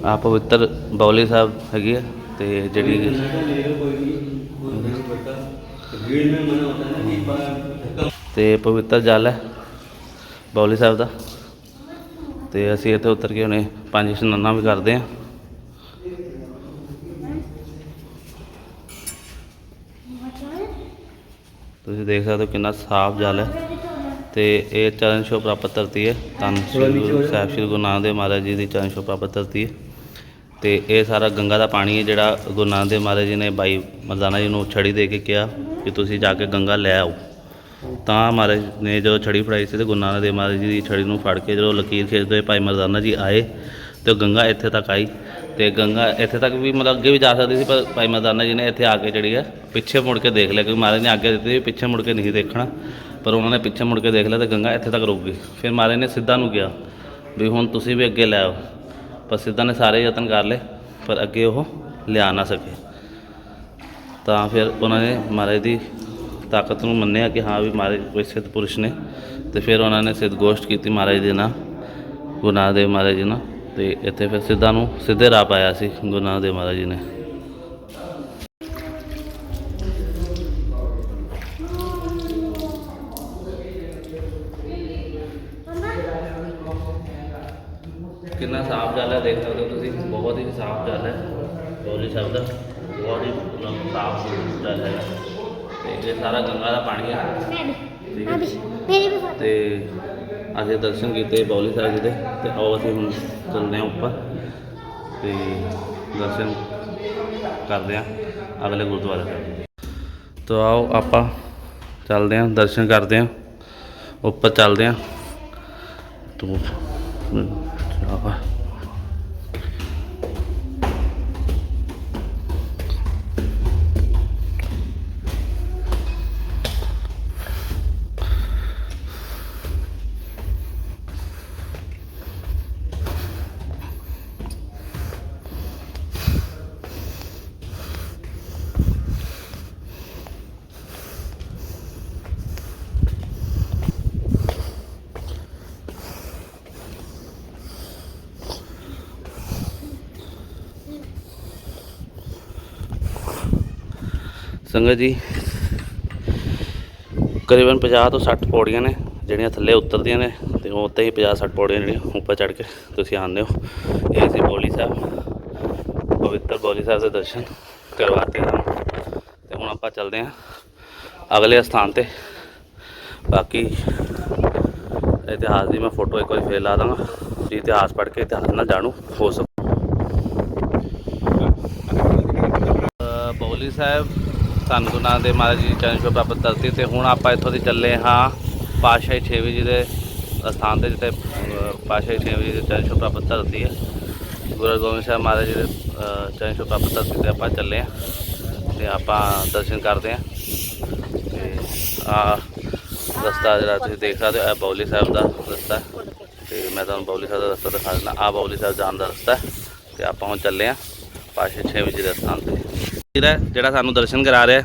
ਆਹ ਪਵਿੱਤਰ ਬੌਲੀ ਸਾਹਿਬ ਹੈਗੀ ਆ ਤੇ ਜਿਹੜੀ ਤੇ ਪਵਿੱਤਰ ਜਲ ਹੈ। ਬੌਲੀ ਸਾਹਿਬ ਦਾ। ਤੇ ਅਸੀਂ ਇੱਥੇ ਉਤਰ ਕੇ ਹੁਣੇ ਪੰਜ ਇਸ਼ਨਾਨਾਂ ਵੀ ਕਰਦੇ ਹਾਂ। ਤੁਸੀਂ ਦੇਖ ਸਕਦੇ ਹੋ ਕਿੰਨਾ ਸਾਫ਼ ਜਲ ਹੈ। ਤੇ ਇਹ ਚਰਨ ਛੋਹ ਪ੍ਰਾਪਤ ਧਰਤੀ ਹੈ। ਧੰਨ ਸਾਹਿਬ, ਸ੍ਰੀ ਗੁਰੂ ਨਾਨਕ ਦੇਵ ਮਹਾਰਾਜ ਜੀ ਦੀ ਚਰਨ ਛੋਹ ਪ੍ਰਾਪਤ ਧਰਤੀ ਹੈ। ਤੇ ਇਹ ਸਾਰਾ ਗੰਗਾ ਦਾ ਪਾਣੀ ਹੈ ਜਿਹੜਾ ਗੁਰੂ ਨਾਨਕ ਦੇਵ ਮਹਾਰਾਜ ਜੀ ਨੇ ਬਾਈ ਮਰਦਾਨਾ ਜੀ ਨੂੰ ਛੜੀ ਦੇ ਕੇ ਕਿਹਾ ਕਿ ਤੁਸੀਂ ਜਾ ਕੇ ਗੰਗਾ ਲੈ ਆਓ। ਤਾਂ ਮਹਾਰਾਜ ਨੇ ਜਦੋਂ ਛੜੀ ਫੜਾਈ ਸੀ ਤੇ ਗੁਰੂ ਨਾਨਕ ਦੇਵ ਮਹਾਰਾਜ ਜੀ ਦੀ ਛੜੀ ਨੂੰ ਫੜ ਕੇ ਜਦੋਂ ਲਕੀਰ ਖਿੱਚਦੇ ਹੋਏ ਭਾਈ ਮਰਦਾਨਾ ਜੀ ਆਏ ਤੇ ਉਹ ਗੰਗਾ ਇੱਥੇ ਤੱਕ ਆਈ ਤੇ ਗੰਗਾ ਇੱਥੇ ਤੱਕ ਵੀ ਮਤਲਬ ਅੱਗੇ ਵੀ ਜਾ ਸਕਦੀ ਸੀ, ਪਰ ਭਾਈ ਮਰਦਾਨਾ ਜੀ ਨੇ ਇੱਥੇ ਆ ਕੇ ਜਿਹੜੀ ਹੈ ਪਿੱਛੇ ਮੁੜ ਕੇ ਦੇਖ ਲਿਆ ਕਿਉਂਕਿ ਮਹਾਰਾਜ ਨੇ ਆਗਿਆ ਦਿੱਤੀ ਸੀ ਪਿੱਛੇ ਮੁੜ ਕੇ ਨਹੀਂ ਦੇਖਣਾ, ਪਰ ਉਹਨਾਂ ਨੇ ਪਿੱਛੇ ਮੁੜ ਕੇ ਦੇਖ ਲਿਆ ਤੇ ਗੰਗਾ ਇੱਥੇ ਤੱਕ ਰੁਕ ਗਈ। ਫਿਰ ਮਹਾਰਾਜ ਨੇ ਸਿੱਧਾ ਨੂੰ ਕਿਹਾ ਵੀ ਹੁਣ ਤੁਸੀਂ ਵੀ ਅੱਗੇ ਲੈ ਆਓ, ਪਰ ਸਿੱਧਾ ਨੇ ਸਾਰੇ ਯਤਨ ਕਰ ਲਏ, ਪਰ ਅੱਗੇ ਉਹ ਲਿਆ ਨਾ ਸਕੇ। ਤਾਂ ਫਿਰ ਉਹਨਾਂ ਨੇ ਮਹਾਰਾਜ ਦੀ ਤਾਕਤ ਨੂੰ ਮੰਨਿਆ ਕਿ ਹਾਂ ਵੀ ਮਹਾਰਾਜ ਕੋਈ ਸਿੱਧ ਪੁਰਸ਼ ਨੇ ਤੇ ਫਿਰ ਉਹਨਾਂ ਨੇ ਸਿੱਧ ਗੋਸ਼ਟ ਕੀਤੀ ਮਹਾਰਾਜ ਦੇ ਨਾਲ ਗੁਨਾਹਦੇਵ ਮਹਾਰਾਜ ਜੀ ਨਾਲ ਤੇ ਇੱਥੇ ਫਿਰ ਸਿੱਧਾ ਨੂੰ ਸਿੱਧੇ ਰਾਹ ਪਾਇਆ ਸੀ ਗੁਨਾਹਦੇਵ ਮਹਾਰਾਜ ਜੀ ਨੇ। ਕਿੰਨਾ ਸਾਫ਼ ਜਲ ਹੈ ਦੇਖ ਸਕਦੇ ਹੋ ਤੁਸੀਂ, ਬਹੁਤ ਹੀ ਸਾਫ਼ ਜਲ ਹੈ ਗੋਲੀ ਸਾਹਿਬ ਦਾ ਬਹੁਤ ਹੀ ਸਾਫ਼ ਜਲ ਹੈ ਤੇ ਇਹ ਸਾਰਾ ਗੰਗਾ ਦਾ ਪਾਣੀ ਆ। ਠੀਕ ਹੈ। ਤੇ ਅਸੀਂ ਦਰਸ਼ਨ ਕੀਤੇ ਬੌਲੀ ਸਾਹਿਬ ਜੀ ਦੇ ਤੇ ਆਓ ਅਸੀਂ ਹੁਣ ਚੱਲਦੇ ਹਾਂ ਉੱਪਰ। ਤੇ ਦਰਸ਼ਨ ਕਰਦੇ ਹਾਂ ਅਗਲੇ ਗੁਰਦੁਆਰੇ ਦਾ ਤੋ ਆਓ ਆਪਾਂ ਚੱਲਦੇ ਹਾਂ ਦਰਸ਼ਨ ਕਰਦੇ ਹਾਂ ਉੱਪਰ ਚੱਲਦੇ ਹਾਂ। ਤੋ ਆਪਾਂ ਸੰਗਤ ਜੀ, ਕਰੀਬਨ 50 ਤੋਂ 60 ਪੌੜੀਆਂ ਨੇ, ਜਿਹੜੀਆਂ ਥੱਲੇ ਉਤਰਦੀਆਂ ਨੇ, ਤੇ ਉਹ ਉੱਤੇ ਹੀ 50 60 ਪੌੜੀਆਂ ਜਿਹੜੀਆਂ ਉੱਪਰ ਚੜ੍ਹ ਕੇ ਤੁਸੀਂ ਆਉਂਦੇ ਹੋ। ਇਹ ਸੀ ਬੋਲੀ ਸਾਹਿਬ, ਪਵਿੱਤਰ ਬੋਲੀ ਸਾਹਿਬ ਦੇ ਦਰਸ਼ਨ ਕਰਵਾਤੇ ਹਨ। ਤੇ ਹੁਣ ਆਪਾਂ ਚੱਲਦੇ ਹਾਂ ਅਗਲੇ ਸਥਾਨ ਤੇ। ਬਾਕੀ ਇਤਿਹਾਸ ਦੀ ਮੈਂ ਫੋਟੋ ਇੱਕ ਵਾਰੀ ਫੇਰ ਲਾ ਦਾਂਗਾ ਜੀ ਇਤਿਹਾਸ ਪੜ੍ਹ ਕੇ ਇਤਿਹਾਸ ਨਾਲ ਜਾਣੂ ਹੋ ਸਕੋ। ਬੌਲੀ ਸਾਹਿਬ ਧੰਨ ਗੁਰੂ ਨਾਨਕ ਦੇਵ ਮਹਾਰਾਜ ਜੀ ਦੀ ਚਰਨ ਛੋਹ ਪ੍ਰਾਪਤ ਧਰਤੀ ਤੇ ਹੁਣ ਆਪਾਂ ਇੱਥੋਂ ਦੀ ਚੱਲੇ ਹਾਂ ਪਾਤਸ਼ਾਹੀ ਛੇਵੀਂ ਜੀ ਦੇ ਸਥਾਨ ਤੇ ਜਿੱਥੇ ਅ, ਪਾਤਸ਼ਾਹੀ ਛੇਵੀਂ ਜੀ ਦੇ ਚਰਨ ਛੋਹ ਪ੍ਰਾਪਤ ਧਰਤੀ ਹੈ। ਗੁਰੂ ਗੋਬਿੰਦ ਸਾਹਿਬ ਮਹਾਰਾਜ ਜੀ ਦੇ ਚਰਨ ਛੋਹ ਪ੍ਰਾਪਤ ਧਰਤੀ ਤੇ ਆਪਾਂ ਚੱਲੇ ਹਾਂ ਤੇ ਆਪਾਂ ਦਰਸ਼ਨ ਕਰਦੇ ਹਾਂ। ਤੇ ਆ ਰਸਤਾ ਜਿਹੜਾ ਤੁਸੀਂ ਦੇਖ ਸਕਦੇ ਹੋ ਇਹ ਬੌਲੀ ਸਾਹਿਬ ਦਾ ਰਸਤਾ ਹੈ। ਤੇ ਮੈਂ ਤੁਹਾਨੂੰ ਬੌਲੀ ਸਾਹਿਬ ਦਾ ਰਸਤਾ ਦਿਖਾ ਦਿੰਦਾ ਆ ਬੌਲੀ ਸਾਹਿਬ ਜਾਣ ਦਾ ਰਸਤਾ ਹੈ। ਤੇ ਆਪਾਂ ਹੁਣ ਚੱਲੇ ਹਾਂ ਪਾਸ਼ਾ ਛੇ ਵਜੇ ਦੇ ਸਥਾਨ ਤੇ। ਵੀਰ ਹੈ, ਜਿਹੜਾ ਸਾਨੂੰ ਦਰਸ਼ਨ ਕਰਾ ਰਿਹਾ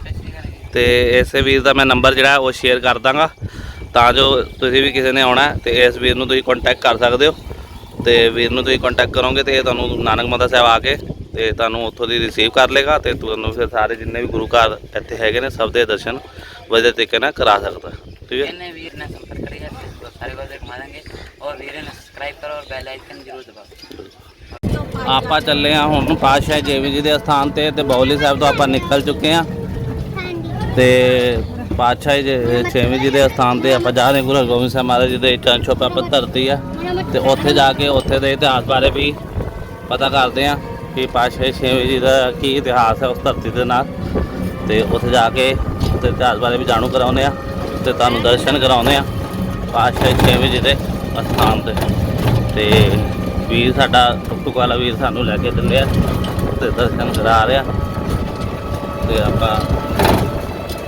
ਤੇ ਇਸੇ ਵੀਰ ਦਾ ਮੈਂ ਨੰਬਰ ਜਿਹੜਾ ਉਹ ਸ਼ੇਅਰ ਕਰ ਦਾਂਗਾ। ਤਾਂ ਜੋ ਤੁਸੀਂ ਵੀ ਕਿਸੇ ਨੇ ਆਉਣਾ ਤੇ ਇਸ ਵੀਰ ਨੂੰ ਤੁਸੀਂ ਕੰਟੈਕਟ ਕਰ ਸਕਦੇ ਹੋ। ਤੇ ਵੀਰ ਨੂੰ ਤੁਸੀਂ ਕੰਟੈਕਟ ਕਰੋਗੇ ਤੇ ਇਹ ਤੁਹਾਨੂੰ ਨਾਨਕ ਮਾਤਾ ਸਾਹਿਬ ਆ ਕੇ ਤੇ ਤੁਹਾਨੂੰ ਉੱਥੋਂ ਦੀ ਰਿਸੀਵ ਕਰ ਲੇਗਾ ਤੇ ਤੁਹਾਨੂੰ ਫਿਰ ਸਾਰੇ ਜਿੰਨੇ ਵੀ ਗੁਰੂ ਘਰ ਇੱਥੇ ਹੈਗੇ ਨੇ, ਸਭ ਦੇ ਦਰਸ਼ਨ ਵਧੀਆ ਤਰੀਕੇ ਨਾਲ ਕਰਾ ਸਕਦਾ ਠੀਕ ਹੈ? ਇਹਨੇ ਵੀਰ ਨਾਲ ਸੰਪਰਕ ਕਰੀਏ ਸਾਰੇ ਵਾਰ ਮਾਰਾਂਗੇ ਔਰ ਵੀਰੇ ਨੂੰ ਸਬਸਕ੍ਰਾਈਬ ਕਰੋ ਔਰ ਬੈਲ ਆਈਕਨ ਜ਼ਰੂਰ ਆਪਾਂ ਚੱਲੇ ਆ ਹੁਣ ਪਾਤਸ਼ਾਹ ਜੇਵੀ ਜੀ ਦੇ ਸਥਾਨ ਤੇ ਤੇ ਬੌਲੀ ਸਾਹਿਬ ਤੋਂ ਆਪਾਂ ਨਿਕਲ ਚੁੱਕੇ ਆ ਤੇ ਪਾਤਸ਼ਾਹ ਜੀ ਛੇਵੀਂ ਜੀ ਦੇ ਸਥਾਨ ਤੇ ਆਪਾਂ ਜਾ ਰਹੇ ਹਾਂ, ਗੁਰੂ ਹਰਗੋਬਿੰਦ ਸਾਹਿਬ ਮਹਾਰਾਜ ਜੀ ਦੇ ਚਰਨ ਛੋਪਾ ਪ੍ਰਾਪਤ ਧਰਤੀ ਆ। ਤੇ ਉੱਥੇ ਜਾ ਕੇ ਉੱਥੇ ਦੇ ਇਤਿਹਾਸ ਬਾਰੇ ਵੀ ਪਤਾ ਕਰਦੇ ਆ ਕਿ ਪਾਤਸ਼ਾਹ ਛੇਵੀਂ ਜੀ ਦਾ ਕੀ ਇਤਿਹਾਸ ਹੈ ਉਸ ਧਰਤੀ ਦੇ ਨਾਲ। ਤੇ ਉੱਥੇ ਜਾ ਕੇ ਉਸ ਇਤਿਹਾਸ ਬਾਰੇ ਵੀ ਜਾਣੂ ਕਰਾਉਂਦੇ ਆ ਤੇ ਤੁਹਾਨੂੰ ਦਰਸ਼ਨ ਕਰਾਉਂਦੇ ਆ ਪਾਤਸ਼ਾਹ ਛੇਵੀਂ ਜੀ ਦੇ ਸਥਾਨ ਤੇ। ਤੇ ਵੀਰ ਸਾਡਾ ਟੁਕਟੁਕ ਵਾਲਾ ਵੀਰ ਸਾਨੂੰ ਲੈ ਕੇ ਚੱਲਿਆ ਤੇ ਦਰਸ਼ਨ ਕਰਾ ਰਿਹਾ। ਤੇ ਆਪਾਂ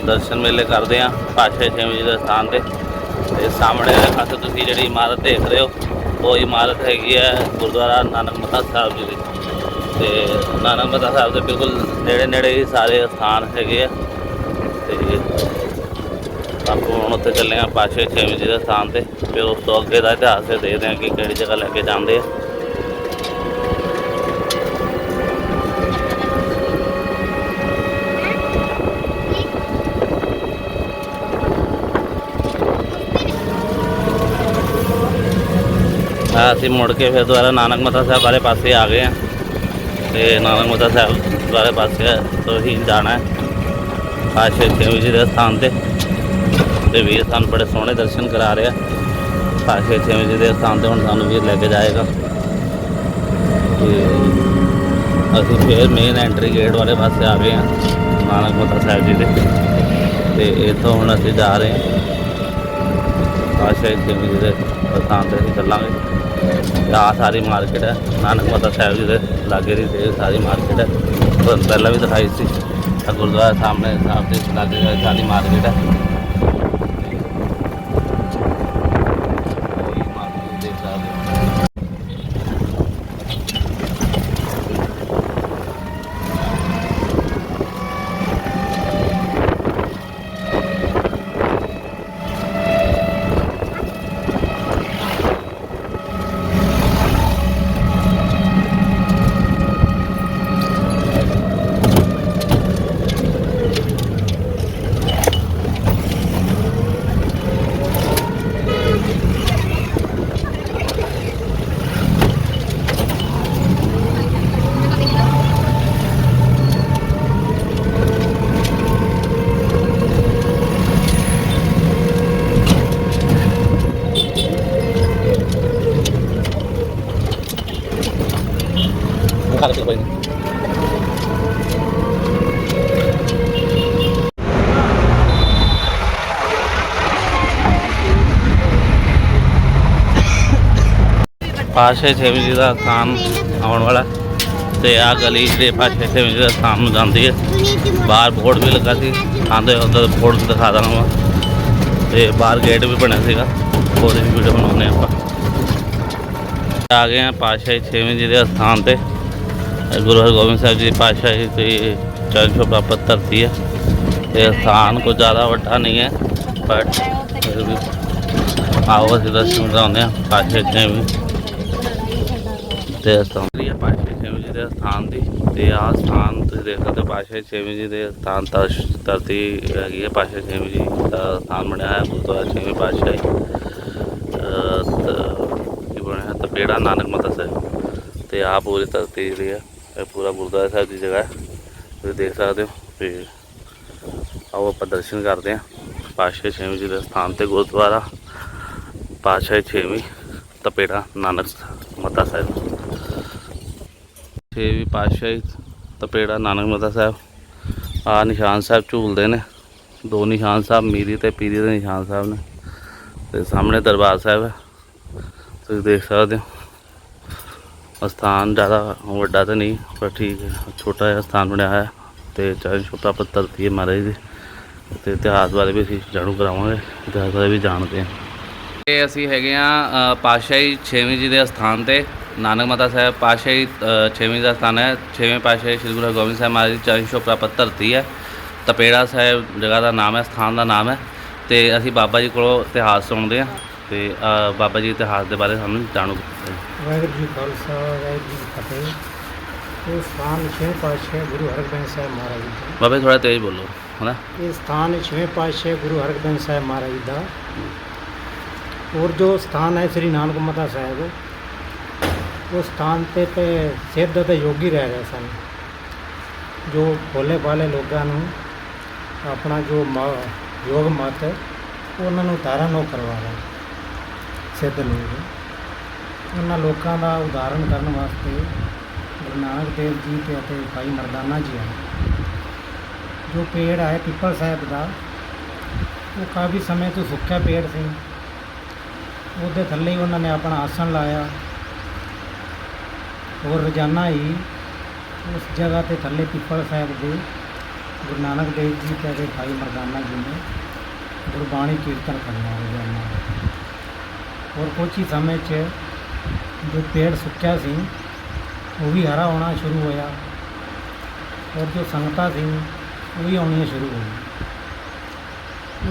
ਦਰਸ਼ਨ ਮੇਲੇ ਕਰਦੇ ਆ ਪਾਤਸ਼ਾਹ ਛੇਵੀਂ ਜੀ ਦੇ ਸਥਾਨ ਤੇ। ਤੇ ਸਾਹਮਣੇ ਦੇ ਪਾਸੇ ਤੁਸੀਂ ਜਿਹੜੀ ਇਮਾਰਤ ਦੇਖ ਰਹੇ ਹੋ, ਉਹ ਇਮਾਰਤ ਹੈਗੀ ਹੈ ਗੁਰਦੁਆਰਾ ਨਾਨਕ ਮੱਤਾ ਸਾਹਿਬ ਜੀ ਦੀ। ਤੇ ਨਾਨਕ ਮੱਤਾ ਸਾਹਿਬ ਦੇ ਬਿਲਕੁਲ ਨੇੜੇ ਨੇੜੇ ਹੀ ਸਾਰੇ ਸਥਾਨ ਹੈਗੇ ਆ। ਤੇ ਆਪਾਂ ਹੁਣ ਉੱਥੇ ਚੱਲੇ ਆ ਪਾਤਸ਼ਾਹ ਛੇਵੀਂ ਜੀ ਦੇ ਸਥਾਨ ਤੇ। ਫਿਰ ਉਸ ਤੋਂ ਅੱਗੇ ਦਾ ਇਤਿਹਾਸ ਦੇਖਦੇ ਆ ਕਿ ਕਿਹੜੀ ਜਗ੍ਹਾ ਲੈ ਕੇ ਜਾਂਦੇ ਆ। ਅਸੀਂ ਮੁੜ ਕੇ ਫਿਰ ਦੁਬਾਰਾ ਨਾਨਕ ਮੱਤਾ ਸਾਹਿਬ ਵਾਲੇ ਪਾਸੇ ਆ ਗਏ ਹਾਂ। ਤੇ ਨਾਨਕ ਮੱਤਾ ਸਾਹਿਬ ਵਾਲੇ ਪਾਸੇ ਤੋਂ ਹੀ ਜਾਣਾ ਹੈ। ਪਾਤਸ਼ਾਹ ਛੇਵੀਂ ਜੀ ਦੇ ਸਥਾਨ ਤੇ। ਤੇ ਵੀਰ ਸਾਨੂੰ ਬੜੇ ਸੋਹਣੇ ਦਰਸ਼ਨ ਕਰਾ ਰਿਹਾ ਪਾਤਸ਼ਾਹ ਛੇਵੀਂ ਜੀ ਦੇ ਸਥਾਨ ਤੇ ਹੁਣ ਸਾਨੂੰ ਵੀਰ ਲੈ ਕੇ ਜਾਏਗਾ। ਤੇ ਅਸੀਂ ਫਿਰ ਮੇਨ ਐਂਟਰੀ ਗੇਟ ਵਾਲੇ ਪਾਸੇ ਆ ਗਏ ਹਾਂ, ਨਾਨਕ ਮੱਤਾ ਸਾਹਿਬ ਜੀ ਦੇ। ਤੇ ਇੱਥੋਂ ਹੁਣ ਅਸੀਂ ਜਾ ਰਹੇ ਹਾਂ। ਪਾਤਸ਼ਾਹ ਛੇਵੀਂ ਜੀ ਦੇ ਸਥਾਨ ਤੇ ਅਸੀਂ ਚੱਲਾਂਗੇ। ਤੇ ਸਾਰੀ ਮਾਰਕੀਟ ਹੈ। ਨਾਨਕ ਮਾਤਾ ਸਾਹਿਬ ਜੀ ਦੇ ਲਾਗੇ ਦੀ ਇਹ ਸਾਰੀ ਮਾਰਕੀਟ ਹੈ। ਤੁਹਾਨੂੰ ਪਹਿਲਾਂ ਵੀ ਦਿਖਾਈ ਸੀ। ਗੁਰਦੁਆਰਾ ਸਾਹਮਣੇ ਸਾਹਿਬ ਦੇ ਲਾਗੇ ਸਾਰੀ ਮਾਰਕੀਟ ਹੈ। ਪਾਸ਼ੇ ਛੇਵੀਂ ਜੀ ਦਾ ਸਥਾਨ ਆਉਣ ਵਾਲਾ ਤੇ ਆ ਗਲੀ ਦੇ ਪਾਸ਼ੇ ਛੇਵੀਂ ਜੀ ਦਾ ਸਥਾਨ ਨੂੰ ਜਾਂਦੀ ਹੈ। ਬਾਹਰ ਬੋਰਡ ਵੀ ਲੱਗਾ ਸੀ, ਆਂਦੇ ਉਧਰ ਬੋਰਡ ਦਿਖਾ ਦਾਂ ਵਾ। ਤੇ ਬਾਹਰ ਗੇਟ ਵੀ ਬਣਿਆ ਸੀਗਾ, ਉਹਦੀ ਵੀ ਵੀਡੀਓ ਬਣਾਉਂਦੇ ਆਪਾਂ। ਆ ਗਏ ਆ ਪਾਤਸ਼ਾਹੀ ਛੇਵੀਂ ਜੀ ਦੇ ਸਥਾਨ ਤੇ। ਗੁਰੂ ਹਰਗੋਬਿੰਦ ਸਾਹਿਬ ਜੀ ਦੀ ਪਾਤਸ਼ਾਹੀ ਤੇ ਚਰਨ ਛੋਹ ਪ੍ਰਾਪਤ ਧਰਤੀ ਹੈ। ਇਹ ਸਥਾਨ ਕੋਈ ਜ਼ਿਆਦਾ ਵੱਡਾ ਨਹੀਂ ਹੈ ਬਟ ਫਿਰ ਵੀ ਆਓ ਅਸੀਂ ਦਰਸ਼ਨ ਕਰਾਉਂਦੇ ਹਾਂ ਪਾਤਸ਼ਾਹੀ ਛੇਵੀਂ ਤੇ ਸਥਾਨ ਦੀ ਹੈ ਪਾਤਸ਼ਾਹੀ ਛੇਵੀਂ ਜੀ ਦੇ ਸਥਾਨ ਦੀ। ਤੇ ਆਹ ਸਥਾਨ ਤੁਸੀਂ ਦੇਖ ਸਕਦੇ ਹੋ ਪਾਤਸ਼ਾਹੀ ਛੇਵੀਂ ਜੀ ਦੇ ਸਥਾਨ ਤਾਂ ਧਰਤੀ ਹੈਗੀ ਹੈ ਪਾਤਸ਼ਾਹੀ ਛੇਵੀਂ ਜੀ ਦਾ ਸਥਾਨ ਬਣਿਆ ਹੈ ਗੁਰਦੁਆਰਾ ਛੇਵੀਂ ਪਾਤਸ਼ਾਹੀ ਅਹ ਤ- ਕੀ ਬਣਿਆ ਹੈ ਤਪੇੜਾ ਨਾਨਕ ਮਤਾ ਸਾਹਿਬ। ਤੇ ਆਹ ਪੂਰੀ ਧਰਤੀ ਜਿਹੜੀ ਹੈ, ਇਹ ਪੂਰਾ ਗੁਰਦੁਆਰਾ ਸਾਹਿਬ ਦੀ ਜਗ੍ਹਾ ਹੈ। ਤੁਸੀਂ ਦੇਖ ਸਕਦੇ ਹੋ, ਤੇ ਆਓ ਆਪਾਂ ਦਰਸ਼ਨ ਕਰਦੇ ਹਾਂ। ਪਾਤਸ਼ਾਹੀ ਛੇਵੀਂ ਜੀ ਦੇ ਸਥਾਨ ਤੇ ਗੁਰਦੁਆਰਾ। ਪਾਤਸ਼ਾਹੀ ਛੇਵੀਂ ਤਪੇੜਾ ਨਾਨਕ ਮਤਾ ਸਾਹਿਬ। ਛੇਵੀਂ ਪਾਤਸ਼ਾਹੀ ਤਪੇੜਾ ਨਾਨਕ ਮਤਾ ਸਾਹਿਬ ਆ ਨਿਸ਼ਾਨ ਸਾਹਿਬ ਝੂਲਦੇ ਨੇ। ਦੋ ਨਿਸ਼ਾਨ ਸਾਹਿਬ, ਮੀਰੀ ਤੇ ਪੀਰੀ ਦੇ ਨਿਸ਼ਾਨ ਸਾਹਿਬ ਨੇ। ਤੇ ਸਾਹਮਣੇ ਦਰਬਾਰ ਸਾਹਿਬ ਹੈ। ਤੁਸੀਂ ਦੇਖ ਸਕਦੇ ਹੋ। ਸਥਾਨ ਜ਼ਿਆਦਾ ਵੱਡਾ ਤਾਂ ਨਹੀਂ, ਪਰ ਠੀਕ ਹੈ। ਛੋਟਾ ਜਿਹਾ ਸਥਾਨ ਬਣਿਆ ਹੋਇਆ। ਹੈ ਤੇ ਚਰਨ ਛੋਟਾ ਪੱਤਰ ਧਰਤੀ ਹੈ ਮਹਾਰਾਜ ਦੀ। ਤੇ ਇਤਿਹਾਸ ਬਾਰੇ ਵੀ ਅਸੀਂ ਜਾਣੂ ਕਰਾਵਾਂਗੇ। ਇਤਿਹਾਸ ਬਾਰੇ ਵੀ ਜਾਣਦੇ ਹਾਂ। ਇਹ ਅਸੀਂ ਹੈਗੇ ਆ ਪਾਤਸ਼ਾਹੀ 6ਵੀਂ ਜੀ ਦੇ ਸਥਾਨ ਤੇ। ਨਾਨਕ ਮਾਤਾ ਸਾਹਿਬ ਪਾਤਸ਼ਾਹੀ 6ਵੀਂ ਦਾ ਸਥਾਨ ਹੈ 6ਵੇਂ ਪਾਤਸ਼ਾਹੀ ਸ੍ਰੀ ਗੁਰੂ ਹਰਗੋਬਿੰਦ ਸਾਹਿਬ ਮਹਾਰਾਜ ਦੀ ਚਰਨ ਛੋਹ ਪ੍ਰਾਪਤ ਧਰਤੀ ਹੈ ਤਪੇੜਾ ਸਾਹਿਬ ਜਗ੍ਹਾ ਦਾ ਨਾਮ ਹੈ ਸਥਾਨ ਦਾ ਨਾਮ ਹੈ ਤੇ ਅਸੀਂ ਬਾਬਾ ਜੀ ਕੋਲੋਂ ਇਤਿਹਾਸ ਸੁਣਦੇ ਹਾਂ ਤੇ ਬਾਬਾ ਜੀ ਇਤਿਹਾਸ ਦੇ ਬਾਰੇ ਸਾਨੂੰ ਜਾਣੂ। ਵਾਹਿਗੁਰੂ ਜੀ ਖਾਲਸਾ ਵਾਹਿਗੁਰੂ ਜੀ ਫਤਿਹ ਇਹ ਸਥਾਨ ਛੇਵੇਂ ਪਾਤਸ਼ਾਹ ਗੁਰੂ ਹਰਗੋਬਿੰਦ ਸਾਹਿਬ ਮਹਾਰਾਜ ਦਾ ਬਾਬਾ ਥੋੜਾ ਤੇਜ਼ ਬੋਲੋ ਹਨਾ ਇਹ ਸਥਾਨ ਛੇਵੇਂ ਪਾਤਸ਼ਾਹ ਗੁਰੂ ਹਰਗੋਬਿੰਦ ਸਾਹਿਬ ਮਹਾਰਾਜ ਦਾ ਔਰ ਜੋ ਸਥਾਨ ਹੈ ਸ੍ਰੀ ਨਾਨਕ ਮਤਾ ਸਾਹਿਬ ਉਹ ਸਥਾਨ ਤੇ ਤੇ ਸਿੱਧ ਅਤੇ ਯੋਗੀ ਰਹਿ ਰਹੇ ਸਨ। ਜੋ ਭੋਲੇ ਭਾਲੇ ਲੋਕਾਂ ਨੂੰ ਆਪਣਾ ਜੋ ਮ- ਯੋਗ ਮਤ ਉਹਨਾਂ ਨੂੰ ਧਾਰਨ ਉਹ ਕਰਵਾ ਰਹੇ ਸਿੱਧ ਲੋਕ। ਉਹਨਾਂ ਲੋਕਾਂ ਦਾ ਉਦਾਹਰਣ ਕਰਨ ਵਾਸਤੇ ਗੁਰੂ ਨਾਨਕ ਦੇਵ ਜੀ ਤੇ ਅਤੇ ਭਾਈ ਮਰਦਾਨਾ ਜੀ ਹਨ। ਜੋ ਪੇੜ ਹੈ ਪਿੱਪਲ ਸਾਹਿਬ ਦਾ, ਉਹ ਕਾਫੀ ਸਮੇਂ ਤੋਂ ਸੁੱਕਿਆ ਪੇੜ ਸੀ। ਉਹਦੇ ਥੱਲੇ ਹੀ ਉਹਨਾਂ ਨੇ ਆਪਣਾ ਆਸਣ ਲਾਇਆ। ਔਰ ਰੋਜ਼ਾਨਾ ਹੀ ਉਸ ਜਗ੍ਹਾ ਤੇ ਥੱਲੇ ਪਿੱਪਲ ਸਾਹਿਬ ਦੇ ਗੁਰੂ ਨਾਨਕ ਦੇਵ ਜੀ ਤੇ ਅਤੇ ਭਾਈ ਮਰਦਾਨਾ ਜੀ ਨੇ ਗੁਰਬਾਣੀ ਕੀਰਤਨ ਕਰਨਾ ਰੋਜ਼ਾਨਾ। ਔਰ ਕੁਝ ਹੀ ਸਮੇਂ 'ਚ ਜੋ ਪੇੜ ਸੁੱਕਿਆ ਸੀ, ਉਹ ਵੀ ਹਰਾ ਹੋਣਾ ਸ਼ੁਰੂ ਹੋਇਆ ਔਰ ਜੋ ਸੰਗਤਾਂ ਸੀ, ਉਹ ਵੀ ਆਉਣੀਆਂ ਸ਼ੁਰੂ ਹੋ ਗਈਆਂ।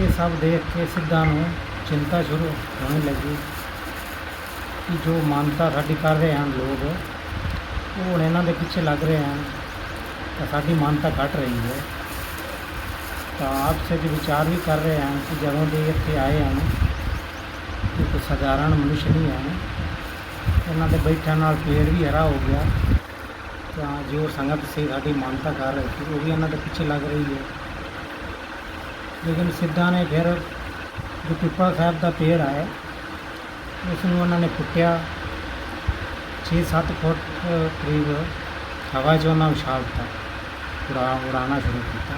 ਇਹ ਸਭ ਦੇਖ ਕੇ ਸਿੱਧਾਂ ਨੂੰ ਚਿੰਤਾ ਸ਼ੁਰੂ ਹੋਣ ਲੱਗੀ ਕਿ ਜੋ ਮਾਨਤਾ ਸਾਡੀ ਕਰ ਰਹੇ ਹਨ ਲੋਕ ਉਹ ਹੁਣ ਇਹਨਾਂ ਦੇ ਪਿੱਛੇ ਲੱਗ ਰਹੇ ਹਨ ਤਾਂ ਸਾਡੀ ਮਾਨਤਾ ਘਟ ਰਹੀ ਹੈ। ਤਾਂ ਆਪਸੇ ਜੀ ਵਿਚਾਰ ਵੀ ਕਰ ਰਹੇ ਹਨ ਕਿ ਜਦੋਂ ਦੇ ਇੱਥੇ ਆਏ ਹਨ ਇਹ ਕੋਈ ਸਧਾਰਨ ਮਨੁੱਖ ਨਹੀਂ ਹਨ ਇਹਨਾਂ ਦੇ ਬੈਠਣ ਨਾਲ ਪੇੜ ਵੀ ਹਰਾ ਹੋ ਗਿਆ। ਤਾਂ ਜੋ ਸੰਗਤ ਸੀ ਸਾਡੀ ਮਾਨਤਾ ਕਰ ਰਹੀ ਸੀ, ਉਹ ਵੀ ਇਹਨਾਂ ਦੇ ਪਿੱਛੇ ਲੱਗ ਰਹੀ ਹੈ। ਲੇਕਿਨ ਸਿੱਧਾ ਨੇ ਫਿਰ ਜੋ ਪਿੱਪਲ ਸਾਹਿਬ ਦਾ ਪੇੜ ਆਇਆ। ਉਸ ਨੂੰ ਉਹਨਾਂ ਨੇ ਪੁੱਟਿਆ 6-7 ਫੁੱਟ ਅ, ਕਰੀਬ ਹਵਾ 'ਚ ਉਹਨਾਂ ਉਛਾਲ ਦਿੱਤਾ ਉਡਾ ਉਡਾਉਣਾ ਸ਼ੁਰੂ ਕੀਤਾ।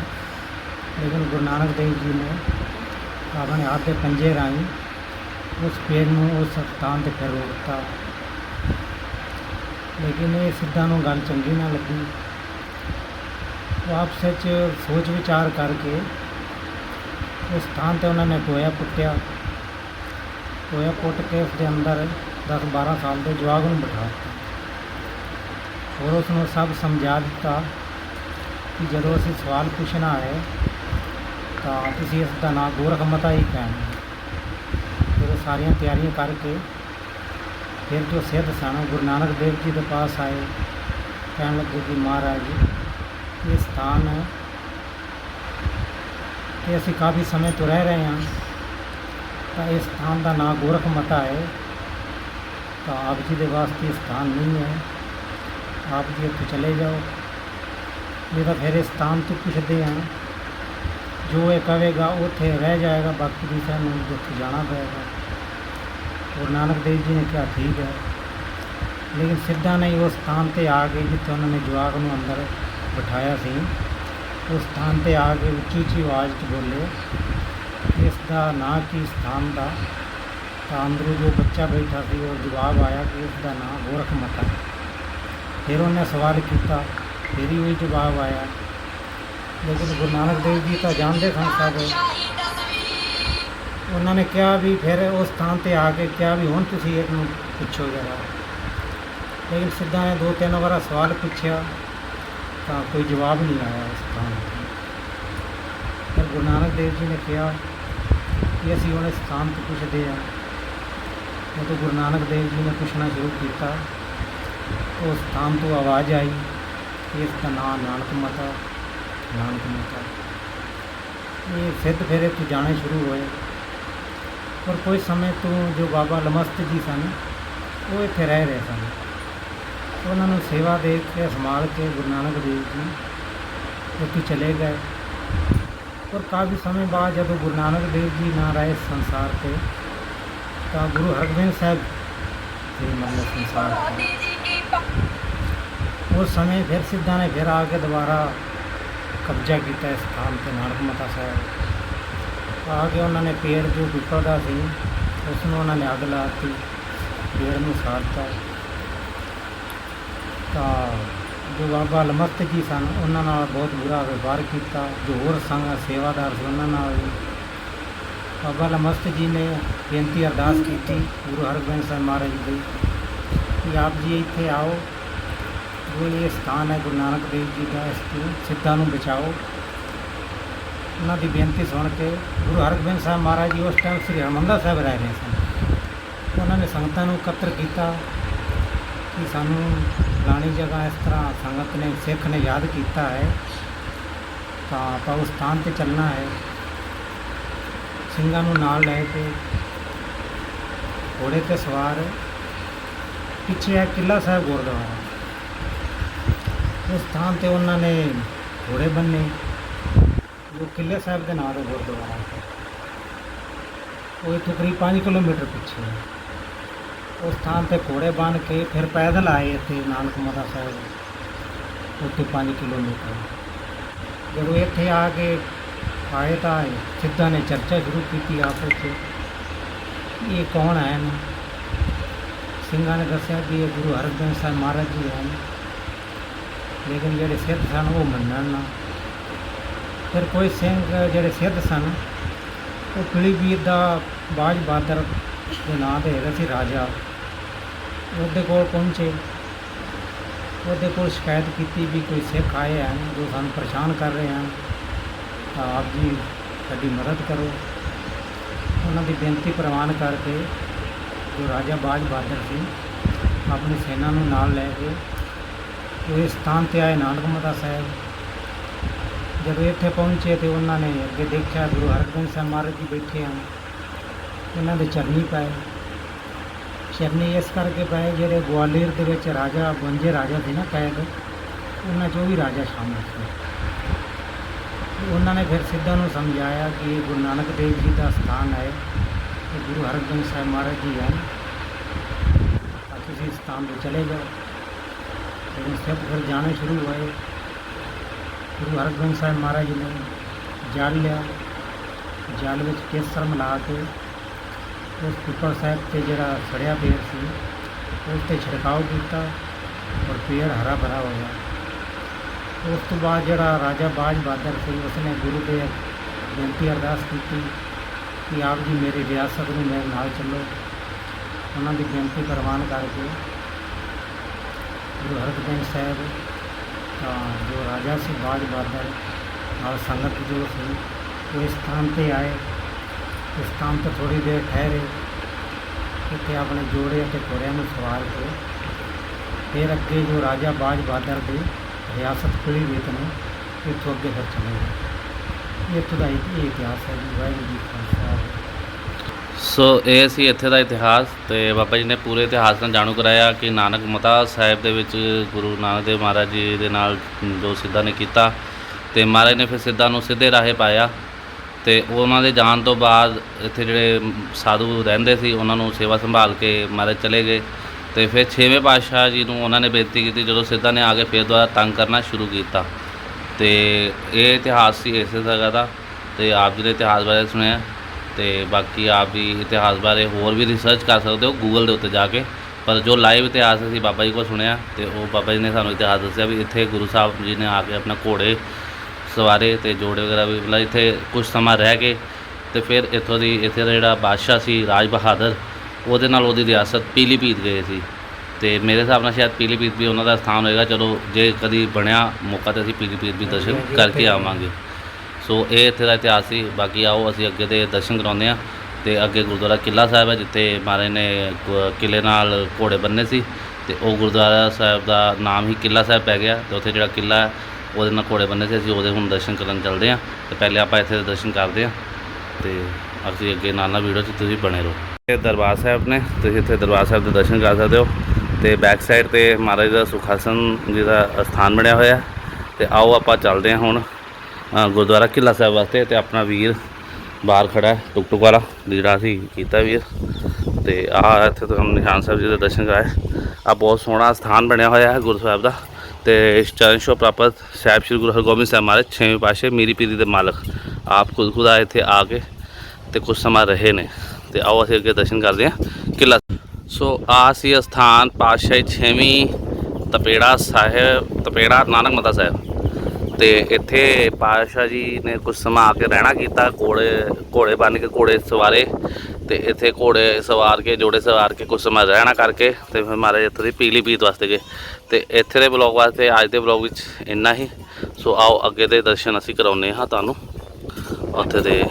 ਲੇਕਿਨ ਗੁਰੂ ਨਾਨਕ ਦੇਵ ਜੀ ਨੇ ਆਪਣੇ ਹੱਥ ਦੇ ਪੰਜੇ ਰਾਹੀਂ ਉਸ ਪੇੜ ਨੂੰ ਉਸ ਸਥਾਨ ਤੇ ਫਿਰ ਰੋਕ ਦਿੱਤਾ। ਲੇਕਿਨ ਇਹ ਸਿੱਧਾਂ ਨੂੰ ਗੱਲ ਚੰਗੀ ਨਾ ਲੱਗੀ। ਆਪਸ ਵਿੱਚ ਸੋਚ ਵਿਚਾਰ ਕਰਕੇ ਉਸ ਸਥਾਨ ਤੇ ਉਹਨਾਂ ਨੇ ਗੋਇਆ ਪੁੱਟਿਆ। ਗੋਇਆ ਪੁੱਟ ਕੇ ਉਸ ਦੇ ਅੰਦਰ 10 12 ਸਾਲ ਦੇ ਜਵਾਗ ਨੂੰ ਬਿਠਾ ਦਿੱਤਾ। ਔਰ ਉਸ ਨੂੰ ਸਭ ਸਮਝਾ ਦਿੱਤਾ ਕਿ ਜਦੋਂ ਅਸੀਂ ਸਵਾਲ ਪੁੱਛਣਾ ਹੈ ਤਾਂ ਤੁਸੀਂ ਇਸ ਦਾ ਨਾਂ ਗੋਰਖ ਮਤਾ ਹੀ ਕਹਿਣਾ ਫਿਰ ਉਹ ਸਾਰੀਆਂ ਤਿਆਰੀਆਂ ਕਰਕੇ ਫਿਰ ਜੋ ਸਿੱਧ ਸਨ। ਗੁਰੂ ਨਾਨਕ ਦੇਵ ਜੀ ਦੇ ਪਾਸ ਆਏ। ਕਹਿਣ ਲੱਗੇ ਕਿ ਮਹਾਰਾਜ ਜੀ, ਇਹ ਸਥਾਨ ਹੈ ਕਿ ਅਸੀਂ ਕਾਫੀ ਸਮੇਂ ਤੋਂ ਰਹਿ ਰਹੇ ਹਾਂ। ਤਾਂ ਇਸ ਸਥਾਨ ਦਾ ਨਾਂ ਗੋਰਖ ਮਤਾ ਹੈ। ਤਾਂ ਆਪ ਜੀ ਦੇ ਵਾਸਤੇ ਸਥਾਨ ਨਹੀਂ ਹੈ। ਆਪ ਜੀ ਉੱਥੇ ਚਲੇ ਜਾਓ। ਨਹੀਂ ਤਾਂ ਫਿਰ ਇਸ ਸਥਾਨ ਤੋਂ ਪੁੱਛਦੇ ਹਾਂ। ਜੋ ਇਹ ਕਹੇਗਾ, ਉੱਥੇ ਰਹਿ ਜਾਏਗਾ। ਬਾਕੀ ਦੀ ਸਾਨੂੰ ਉੱਥੇ ਜਾਣਾ ਪਏਗਾ। ਗੁਰੂ ਨਾਨਕ ਦੇਵ ਜੀ ਨੇ ਕਿਹਾ, ਠੀਕ ਹੈ। ਲੇਕਿਨ ਸਿੱਧਾ ਨਹੀਂ ਉਸ ਸਥਾਨ ਤੇ ਆ ਕੇ ਜਿੱਥੇ ਉਹਨਾਂ ਨੇ ਜਵਾਕ ਨੂੰ ਅੰਦਰ ਬਿਠਾਇਆ ਸੀ ਉਸ ਸਥਾਨ ਤੇ ਆ ਕੇ ਉੱਚੀ ਉੱਚੀ ਆਵਾਜ਼ 'ਚ ਬੋਲੇ, ਇਸ ਦਾ ਨਾਂ ਕੀ ਸਥਾਨ ਦਾ ਤਾਂ ਅੰਦਰੋਂ ਜੋ ਬੱਚਾ ਬੈਠਾ ਸੀ, ਉਹ ਜਵਾਬ ਆਇਆ ਕਿ ਇਸ ਦਾ ਨਾਂ ਗੋਰਖ ਮਤਾ ਫਿਰ ਉਹਨੇ ਸਵਾਲ ਕੀਤਾ, ਫਿਰ ਹੀ ਉਹੀ ਜਵਾਬ ਆਇਆ। ਲੇਕਿਨ ਗੁਰੂ ਨਾਨਕ ਦੇਵ ਜੀ ਤਾਂ ਜਾਣਦੇ ਸਨ ਸਭ। ਉਹਨਾਂ ਨੇ ਕਿਹਾ ਵੀ ਫਿਰ ਉਸ ਥਾਂ ਤੇ ਆ ਕੇ ਕਿਹਾ ਵੀ ਹੁਣ ਤੁਸੀਂ ਇਹਨੂੰ ਪੁੱਛੋ ਜਰਾ। ਲੇਕਿਨ ਸਿੱਧਾ ਨੇ ਦੋ ਤਿੰਨ ਵਾਰ ਸਵਾਲ ਪੁੱਛਿਆ, ਤਾਂ ਕੋਈ ਜਵਾਬ ਨਹੀਂ ਆਇਆ ਉਸ ਥਾਂ ਤੇ। ਫਿਰ ਗੁਰੂ ਨਾਨਕ ਦੇਵ ਜੀ ਨੇ ਕਿਹਾ ਕਿ ਅਸੀਂ ਹੁਣ ਇਸ ਥਾਂ ਤੇ ਪੁੱਛਦੇ ਹਾਂ। ਉਦੋਂ ਗੁਰੂ ਨਾਨਕ ਦੇਵ ਜੀ ਨੇ ਪੁੱਛਣਾ ਸ਼ੁਰੂ ਕੀਤਾ। ਉਸ ਥਾਂ ਤੋਂ ਆਵਾਜ਼ ਆਈ ਇਸ ਦਾ ਨਾਮ ਨਾਨਕ ਮਤਾ ਨਾਨਕ ਮਤਾ। ਇਹ ਸਿੱਧ ਫੇਰੇ ਤੋਂ ਜਾਣੇ ਸ਼ੁਰੂ ਹੋਏ। ਪਰ ਕੋਈ ਸਮੇਂ ਤੋਂ ਜੋ ਬਾਬਾ ਲਮਸਤ ਜੀ ਸਨ, ਉਹ ਇੱਥੇ ਰਹਿ ਰਹੇ ਸਨ। ਉਹਨਾਂ ਨੂੰ ਸੇਵਾ ਦੇ ਕੇ, ਸੰਭਾਲ ਕੇ ਗੁਰੂ ਨਾਨਕ ਦੇਵ ਜੀ ਉੱਥੇ ਚਲੇ ਗਏ। ਔਰ ਕਾਫੀ ਸਮੇਂ ਬਾਅਦ ਜਦੋਂ ਗੁਰੂ ਨਾਨਕ ਦੇਵ ਜੀ ਨਾ ਰਹੇ ਸੰਸਾਰ ਤੇ ਤਾਂ ਗੁਰੂ ਹਰਗੋਬਿੰਦ ਸਾਹਿਬ ਜੀ ਮਤਲਬ ਸੰਸਾਰ ਤੇ ਉਸ ਸਮੇਂ ਫਿਰ ਸਿੱਧਾ ਨੇ ਫਿਰ ਆ ਕੇ ਦੁਬਾਰਾ ਕਬਜ਼ਾ ਕੀਤਾ ਇਸ ਸਥਾਨ ਤੇ ਨਾਨਕ ਮਤਾ ਸਾਹਿਬ। ਆ ਕੇ ਉਹਨਾਂ ਨੇ ਪੇੜ ਜੋ ਪਿੱਪਲ ਦਾ ਸੀ ਉਸ ਨੂੰ ਉਹਨਾਂ ਨੇ ਅੱਗ ਲਾ ਦਿੱਤੀ ਪੇੜ ਨੂੰ ਸਾੜਤਾ। ਤਾਂ ਜੋ ਬਾਬਾ ਲਮਸਤ ਜੀ ਸਨ ਉਹਨਾਂ ਨਾਲ ਬਹੁਤ ਬੁਰਾ ਵਿਵਹਾਰ ਕੀਤਾ ਜੋ ਹੋਰ ਸੰਗ ਸੇਵਾਦਾਰ ਸੀ ਉਹਨਾਂ ਨਾਲ ਬਾਬਾ ਲਮਸਤ ਜੀ ਨੇ ਬੇਨਤੀ ਅਰਦਾਸ ਕੀਤੀ ਗੁਰੂ ਹਰਗੋਬਿੰਦ ਸਾਹਿਬ ਮਹਾਰਾਜ ਜੀ ਕਿ ਆਪ ਜੀ ਇੱਥੇ ਆਓ, ਜੋ ਇਹ ਸਥਾਨ ਹੈ ਗੁਰੂ ਨਾਨਕ ਦੇਵ ਜੀ ਦਾ, ਇਸ ਤੋਂ ਸਿੱਧਾਂ ਨੂੰ ਬਚਾਓ। ਉਹਨਾਂ ਦੀ ਬੇਨਤੀ ਸੁਣ ਕੇ ਗੁਰੂ ਹਰਗੋਬਿੰਦ ਸਾਹਿਬ ਮਹਾਰਾਜ ਜੀ ਉਸ ਟਾਈਮ ਸ੍ਰੀ ਹਰਿਮੰਦਰ ਸਾਹਿਬ ਰਹਿ ਰਹੇ ਸਨ। ਉਹਨਾਂ ਨੇ ਸੰਗਤਾਂ ਨੂੰ ਇਕੱਤਰ ਕੀਤਾ ਕਿ ਸਾਨੂੰ ਫਲਾਣੀ ਜਗ੍ਹਾ ਇਸ ਤਰ੍ਹਾਂ ਸੰਗਤ ਨੇ, ਸਿੱਖ ਨੇ ਯਾਦ ਕੀਤਾ ਹੈ। ਤਾਂ ਆਪਾਂ ਉਸ ਸਥਾਨ ਤੇ ਚੱਲਣਾ ਹੈ। ਸਿੰਘਾਂ ਨੂੰ ਨਾਲ ਲੈ ਕੇ ਘੋੜੇ ਤੇ ਸਵਾਰ ਪਿੱਛੇ ਹੈ ਕਿਲਾ ਸਾਹਿਬ ਗੁਰਦੁਆਰਾ। ਉਸ ਥਾਂ ਤੇ ਉਹਨਾਂ ਨੇ ਘੋੜੇ ਬੰਨੇ। ਜੋ ਕਿਲੇ ਸਾਹਿਬ ਦੇ ਨਾਂ ਦਾ ਗੁਰਦੁਆਰਾ। ਉਹ ਇੱਥੋਂ ਕਰੀਬ 5 ਕਿਲੋਮੀਟਰ ਪਿੱਛੇ ਹੈ। ਉਸ ਥਾਂ ਤੇ ਘੋੜੇ ਬੰਨ ਕੇ ਫਿਰ ਪੈਦਲ ਆਏ ਇੱਥੇ ਨਾਨਕ ਮਾਤਾ ਸਾਹਿਬ ਉੱਥੇ 5 ਕਿਲੋਮੀਟਰ। ਜਦੋਂ ਇੱਥੇ ਆ ਕੇ ਆਏ ਤਾਂ ਸਿੱਧਾ ਨੇ ਚਰਚਾ ਸ਼ੁਰੂ ਕੀਤੀ ਆਪਸ ਵਿੱਚ। ਇਹ ਕੌਣ ਹੈ ਨੇ ਸਿੰਘਾਂ ਨੇ ਦੱਸਿਆ ਕਿ ਇਹ ਗੁਰੂ ਹਰਗੋਬਿੰਦ ਸਾਹਿਬ ਮਹਾਰਾਜ ਜੀ ਹਨ। ਲੇਕਿਨ ਜਿਹੜੇ ਸਿੱਧ ਸਨ, ਉਹ ਮੰਨਣ ਨਾ। ਫਿਰ ਕੋਈ ਸਿੰਘ ਜਿਹੜੇ ਸਿੱਧ ਸਨ, ਉਹ ਪੀਲੀਭੀਤ ਦਾ ਬਾਜ ਬਾਦਰ ਦੇ ਨਾਂ ਦੇ ਹੈਗਾ ਸੀ ਰਾਜਾ। ਉਹਦੇ ਕੋਲ ਪਹੁੰਚੇ। ਉਹਦੇ ਕੋਲ ਸ਼ਿਕਾਇਤ ਕੀਤੀ ਵੀ ਕੋਈ ਸਿੱਖ ਆਏ ਹਨ, ਜੋ ਸਾਨੂੰ ਪਰੇਸ਼ਾਨ ਕਰ ਰਹੇ ਹਨ। ਤਾਂ ਆਪ ਜੀ ਸਾਡੀ ਮਦਦ ਕਰੋ। ਉਹਨਾਂ ਦੀ ਬੇਨਤੀ ਪ੍ਰਵਾਨ ਕਰਕੇ ਜੋ ਰਾਜਾ ਬਾਜ ਬਹਾਦਰ ਸੀ, ਆਪਣੀ ਸੈਨਾ ਨੂੰ ਨਾਲ ਲੈ ਕੇ ਉਹ ਸਥਾਨ ਤੇ ਆਏ ਨਾਨਕ ਮਾਤਾ ਸਾਹਿਬ। ਜਦੋਂ ਇੱਥੇ ਪਹੁੰਚੇ ਤੇ ਉਹਨਾਂ ਨੇ ਅੱਗੇ ਦੇਖਿਆ ਗੁਰੂ ਹਰਗੋਬਿੰਦ ਸਾਹਿਬ ਮਹਾਰਾਜ ਜੀ ਬੈਠੇ ਹਨ ਉਹਨਾਂ ਦੇ ਚਰਨੀ ਪਾਏ। ਚਰਨੀ ਇਸ ਕਰਕੇ ਪਾਏ ਜਿਹੜੇ ਗਵਾਲੀਅਰ ਦੇ ਵਿੱਚ ਰਾਜਾ ਬੰਜੇ ਰਾਜਾ ਸੀ ਨਾ ਕੈਦ, ਉਹਨਾਂ 'ਚੋਂ ਵੀ ਰਾਜਾ ਸ਼ਾਮਿਲ ਸੀ। ਉਹਨਾਂ ਨੇ ਫਿਰ ਸਿੱਧਾ ਨੂੰ ਸਮਝਾਇਆ ਕਿ ਇਹ ਗੁਰੂ ਨਾਨਕ ਦੇਵ ਜੀ ਦਾ ਸਥਾਨ ਹੈ। ਤੇ ਗੁਰੂ ਹਰਗੋਬਿੰਦ ਸਾਹਿਬ ਮਹਾਰਾਜ ਜੀ ਹਨ। ਤਾਂ ਤੁਸੀਂ ਇਸ ਸਥਾਨ ਤੇ ਚਲੇ ਜਾਓ। ਲੇਕਿਨ ਸਿੱਖ ਫਿਰ ਜਾਣੇ ਸ਼ੁਰੂ ਹੋਏ। ਗੁਰੂ ਹਰਗੋਬਿੰਦ ਸਾਹਿਬ ਮਹਾਰਾਜ ਜੀ ਨੇ ਜਲ ਲਿਆ। ਜਲ ਵਿੱਚ ਕੇਸਰ ਮਿਲਾ ਕੇ ਉਸ ਪਿੱਪਲ ਸਾਹਿਬ ਤੇ ਜਿਹੜਾ ਸੜਿਆ ਪੇੜ ਸੀ, ਉਸ ਤੇ ਛਿੜਕਾਓ ਕੀਤਾ ਔਰ ਪੇੜ ਹਰਾ ਭਰਾ ਹੋ ਗਿਆ ਉਸ ਤੋਂ ਬਾਅਦ ਜਿਹੜਾ ਰਾਜਾ ਬਾਜ ਬਹਾਦਰ ਸੀ, ਉਸਨੇ ਗੁਰੂ ਦੇ ਬੇਨਤੀ ਅਰਦਾਸ ਕੀਤੀ ਕਿ ਆਪ ਜੀ ਮੇਰੀ ਰਿਆਸਤ ਨੂੰ ਮੇਰੇ ਨਾਲ ਚੱਲੋ। ਉਹਨਾਂ ਦੀ ਬੇਨਤੀ ਪ੍ਰਵਾਨ ਕਰਕੇ ਗੁਰੂ ਹਰਗੋਬਿੰਦ ਸਾਹਿਬ, ਤਾਂ ਜੋ ਰਾਜਾ ਸੀ, ਬਾਜ ਬਹਾਦਰ ਨਾਲ ਸੰਗਤ ਜੋ ਸੀ, ਉਹ ਇਸ ਸਥਾਨ ਤੇ ਆਏ। ਇਸ ਸਥਾਨ ਤੇ ਥੋੜੀ ਦੇਰ ਠਹਿਰੇ। ਉੱਥੇ ਆਪਣੇ ਜੋੜੇ ਅਤੇ ਘੋੜਿਆਂ ਨੂੰ ਸਵਾਰ ਕੇ ਫਿਰ ਅੱਗੇ ਜੋ ਰਾਜਾ ਬਾਜ ਬਹਾਦਰ ਦੀ ਰਿਆਸਤ ਪੀਲੀਭੀਤ ਨੂੰ ਇੱਥੋਂ ਅੱਗੇ ਫਿਰ ਚਲੇ ਇੱਥੋਂ ਦਾ ਇਹ ਇਤਿਹਾਸ ਹੈ ਜੀ, ਵਾਹਿਗੁਰੂ ਜੀ ਖਾਲਸਾ। ਸੋ ਇਹ ਸੀ ਇੱਥੇ ਦਾ ਇਤਿਹਾਸ ਤੇ ਬਾਬਾ ਜੀ ਨੇ ਪੂਰੇ ਇਤਿਹਾਸ ਨਾਲ ਜਾਣੂ ਕਰਾਇਆ ਕਿ ਨਾਨਕ ਮਤਾ ਸਾਹਿਬ ਦੇ ਵਿੱਚ ਗੁਰੂ ਨਾਨਕ ਦੇਵ ਮਹਾਰਾਜ ਜੀ ਦੇ ਨਾਲ ਜੋ ਸਿੱਧਾ ਨੇ ਕੀਤਾ ਤੇ ਮਹਾਰਾਜ ਨੇ ਫਿਰ ਸਿੱਧਾ ਨੂੰ ਸਿੱਧੇ ਰਾਹੇ ਪਾਇਆ ਤੇ ਉਹਨਾਂ ਦੇ ਜਾਣ ਤੋਂ ਬਾਅਦ ਇੱਥੇ ਜਿਹੜੇ ਸਾਧੂ ਰਹਿੰਦੇ ਸੀ, ਉਹਨਾਂ ਨੂੰ ਸੇਵਾ ਸੰਭਾਲ ਕੇ ਮਹਾਰਾਜ ਚਲੇ ਗਏ। ਤੇ ਫਿਰ ਛੇਵੇਂ ਪਾਤਸ਼ਾਹ ਜੀ ਨੂੰ ਉਹਨਾਂ ਨੇ ਬੇਨਤੀ ਕੀਤੀ, ਜਦੋਂ ਸਿੱਧਾ ਨੇ ਆ ਕੇ ਫਿਰ ਦੁਬਾਰਾ ਤੰਗ ਕਰਨਾ ਸ਼ੁਰੂ ਕੀਤਾ। ਤੇ ਇਹ ਇਤਿਹਾਸ ਸੀ ਇਸੇ ਜਗ੍ਹਾ ਦਾ, ਤੇ ਆਪ ਜੀ ਨੇ ਇਤਿਹਾਸ ਬਾਰੇ ਸੁਣਿਆ। ਤੇ ਬਾਕੀ ਆਪ ਵੀ ਇਤਿਹਾਸ ਬਾਰੇ ਹੋਰ ਵੀ ਰਿਸਰਚ ਕਰ ਸਕਦੇ ਹੋ ਗੂਗਲ ਦੇ ਉੱਤੇ ਜਾ ਕੇ। ਪਰ ਜੋ ਲਾਈਵ ਇਤਿਹਾਸ ਅਸੀਂ ਬਾਬਾ ਜੀ ਕੋਲ ਸੁਣਿਆ, ਤੇ ਉਹ ਬਾਬਾ ਜੀ ਨੇ ਸਾਨੂੰ ਇਤਿਹਾਸ ਦੱਸਿਆ ਵੀ ਇੱਥੇ ਗੁਰੂ ਸਾਹਿਬ ਜੀ ਨੇ ਆ ਕੇ ਆਪਣਾ ਘੋੜੇ ਸਵਾਰੇ ਤੇ ਜੋੜੇ ਵਗੈਰਾ ਵੀ, ਮਤਲਬ ਇੱਥੇ ਕੁਝ ਸਮਾਂ ਰਹਿ ਕੇ ਤੇ ਫਿਰ ਇੱਥੋਂ ਦੀ, ਇੱਥੇ ਦਾ ਜਿਹੜਾ ਬਾਦਸ਼ਾਹ ਸੀ ਰਾਜ ਬਹਾਦਰ ਉਹਦੇ ਨਾਲ ਉਹਦੀ ਰਿਆਸਤ ਪੀਲੀਭੀਤ ਗਏ ਸੀ। ਤੇ ਮੇਰੇ ਹਿਸਾਬ ਨਾਲ ਸ਼ਾਇਦ ਪੀਲੀਭੀਤ ਵੀ ਉਹਨਾਂ ਦਾ ਸਥਾਨ ਹੋਏਗਾ ਚਲੋ ਜੇ ਕਦੀ ਬਣਿਆ ਮੌਕਾ ਤੇ ਅਸੀਂ ਪੀਲੀਭੀਤ ਵੀ ਦਰਸ਼ਨ ਕਰਕੇ ਆਵਾਂਗੇ। ਸੋ ਇਹ ਇੱਥੇ ਦਾ ਇਤਿਹਾਸ ਸੀ। ਬਾਕੀ ਆਓ ਅਸੀਂ ਅੱਗੇ ਦੇ ਦਰਸ਼ਨ ਕਰਾਉਂਦੇ ਹਾਂ। ਤੇ ਅੱਗੇ ਗੁਰਦੁਆਰਾ ਕਿਲਾ ਸਾਹਿਬ ਹੈ ਜਿੱਥੇ ਮਹਾਰਾਜ ਨੇ ਕਿਲੇ ਨਾਲ ਘੋੜੇ ਬੰਨੇ ਸੀ। ਤੇ ਉਹ ਗੁਰਦੁਆਰਾ ਸਾਹਿਬ ਦਾ ਨਾਮ ਹੀ ਕਿਲਾ ਸਾਹਿਬ ਪੈ ਗਿਆ। ਤੇ ਉੱਥੇ ਜਿਹੜਾ ਕਿਲਾ ਹੈ ਉਹਦੇ ਨਾਲ ਘੋੜੇ ਬੰਨੇ ਸੀ। ਅਸੀਂ ਉਹਦੇ ਹੁਣ ਦਰਸ਼ਨ ਕਰਨ ਚੱਲਦੇ ਹਾਂ। ਤੇ ਪਹਿਲੇ ਆਪਾਂ ਇੱਥੇ ਦਰਸ਼ਨ ਕਰਦੇ ਹਾਂ। ਤੇ ਅਸੀਂ ਅੱਗੇ ਨਾਲ ਨਾਲ ਵੀਡੀਓ 'ਚ ਤੁਸੀਂ ਬਣੇ ਰਹੋ। ਇਹ ਦਰਬਾਰ ਸਾਹਿਬ ਨੇ, ਤੁਸੀਂ ਇੱਥੇ ਦਰਬਾਰ ਸਾਹਿਬ ਦੇ ਦਰਸ਼ਨ ਕਰ ਸਕਦੇ ਹੋ। ਤੇ ਬੈਕ ਸਾਈਡ ਤੇ ਮਹਾਰਾਜ ਦਾ ਸੁਖਾਸਨ ਜੀ ਦਾ ਸਥਾਨ ਬਣਿਆ ਹੋਇਆ। ਹੈ। ਤੇ ਆਓ ਆਪਾਂ ਚੱਲਦੇ ਹਾਂ ਹੁਣ ਗੁਰਦੁਆਰਾ ਕਿਲਾ ਸਾਹਿਬ ਵਾਸਤੇ ਤੇ ਆਪਣਾ ਵੀਰ ਬਾਹਰ ਖੜਾ ਟੁਕ ਟੁਕ ਵਾਲਾ ਜਿਹੜਾ ਅਸੀਂ ਕੀਤਾ ਵੀਰ। ਤੇ ਆ ਇੱਥੇ ਤੁਹਾਨੂੰ ਨਿਸ਼ਾਨ ਸਾਹਿਬ ਜੀ ਦੇ ਦਰਸ਼ਨ ਕਰਾਏ। ਆ ਬਹੁਤ ਸੋਹਣਾ ਸਥਾਨ ਬਣਿਆ ਹੋਇਆ ਹੈ ਗੁਰੂ ਸਾਹਿਬ ਦਾ। ਤੇ ਇਸ ਚਰਨ ਛੋਹ ਪ੍ਰਾਪਤ ਸਾਹਿਬ ਸ੍ਰੀ ਗੁਰੂ ਹਰਗੋਬਿੰਦ ਸਾਹਿਬ ਮਹਾਰਾਜ, ਛੇਵੇਂ ਪਾਤਸ਼ਾਹ, ਮੀਰੀ ਪੀਰੀ ਦੇ ਮਾਲਕ। ਆਪ ਖੁਦ ਖੁਦਾ ਇੱਥੇ ਆ ਕੇ ਤੇ ਕੁਝ ਸਮਾਂ ਰਹੇ ਨੇ। ਤੇ ਆਓ ਅਸੀਂ ਅੱਗੇ ਦਰਸ਼ਨ ਕਰਦੇ ਹਾਂ। ਕਿਲਾ ਸੋ ਆ ਸੀ ਅਸਥਾਨ ਪਾਤਸ਼ਾਹੀ ਛੇਵੀਂ ਤਪੇੜਾ ਸਾਹਿਬ, ਤਪੇੜਾ ਨਾਨਕ ਮਤਾ ਸਾਹਿਬ। ਤੇ ਇੱਥੇ ਪਾਤਸ਼ਾਹ ਜੀ ਨੇ ਕੁਝ ਸਮਾਂ ਆ ਕੇ ਰਹਿਣਾ ਕੀਤਾ, ਘੋੜੇ ਘੋੜੇ ਬੰਨ ਕੇ ਘੋੜੇ ਸਵਾਰੇ। ਤੇ ਇੱਥੇ ਘੋੜੇ ਸਵਾਰ ਕੇ, ਜੋੜੇ ਸਵਾਰ ਕੇ ਕੁਝ ਸਮਾਂ ਰਹਿਣਾ ਕਰਕੇ ਤੇ ਫਿਰ ਮਹਾਰਾਜ ਇੱਥੇ ਦੀ ਪੀਲੀ ਪੀਤ ਵਾਸਤੇ ਗਏ। ਤੇ ਇੱਥੇ ਦੇ ਬਲੌਗ ਵਾਸਤੇ ਅੱਜ ਦੇ ਬਲੌਗ ਵਿੱਚ ਇੰਨਾ ਹੀ। ਸੋ ਆਓ ਅੱਗੇ ਦੇ ਦਰਸ਼ਨ ਅਸੀਂ ਕਰਾਉਂਦੇ ਹਾਂ ਤੁਹਾਨੂੰ। ਉੱਥੇ ਦੇ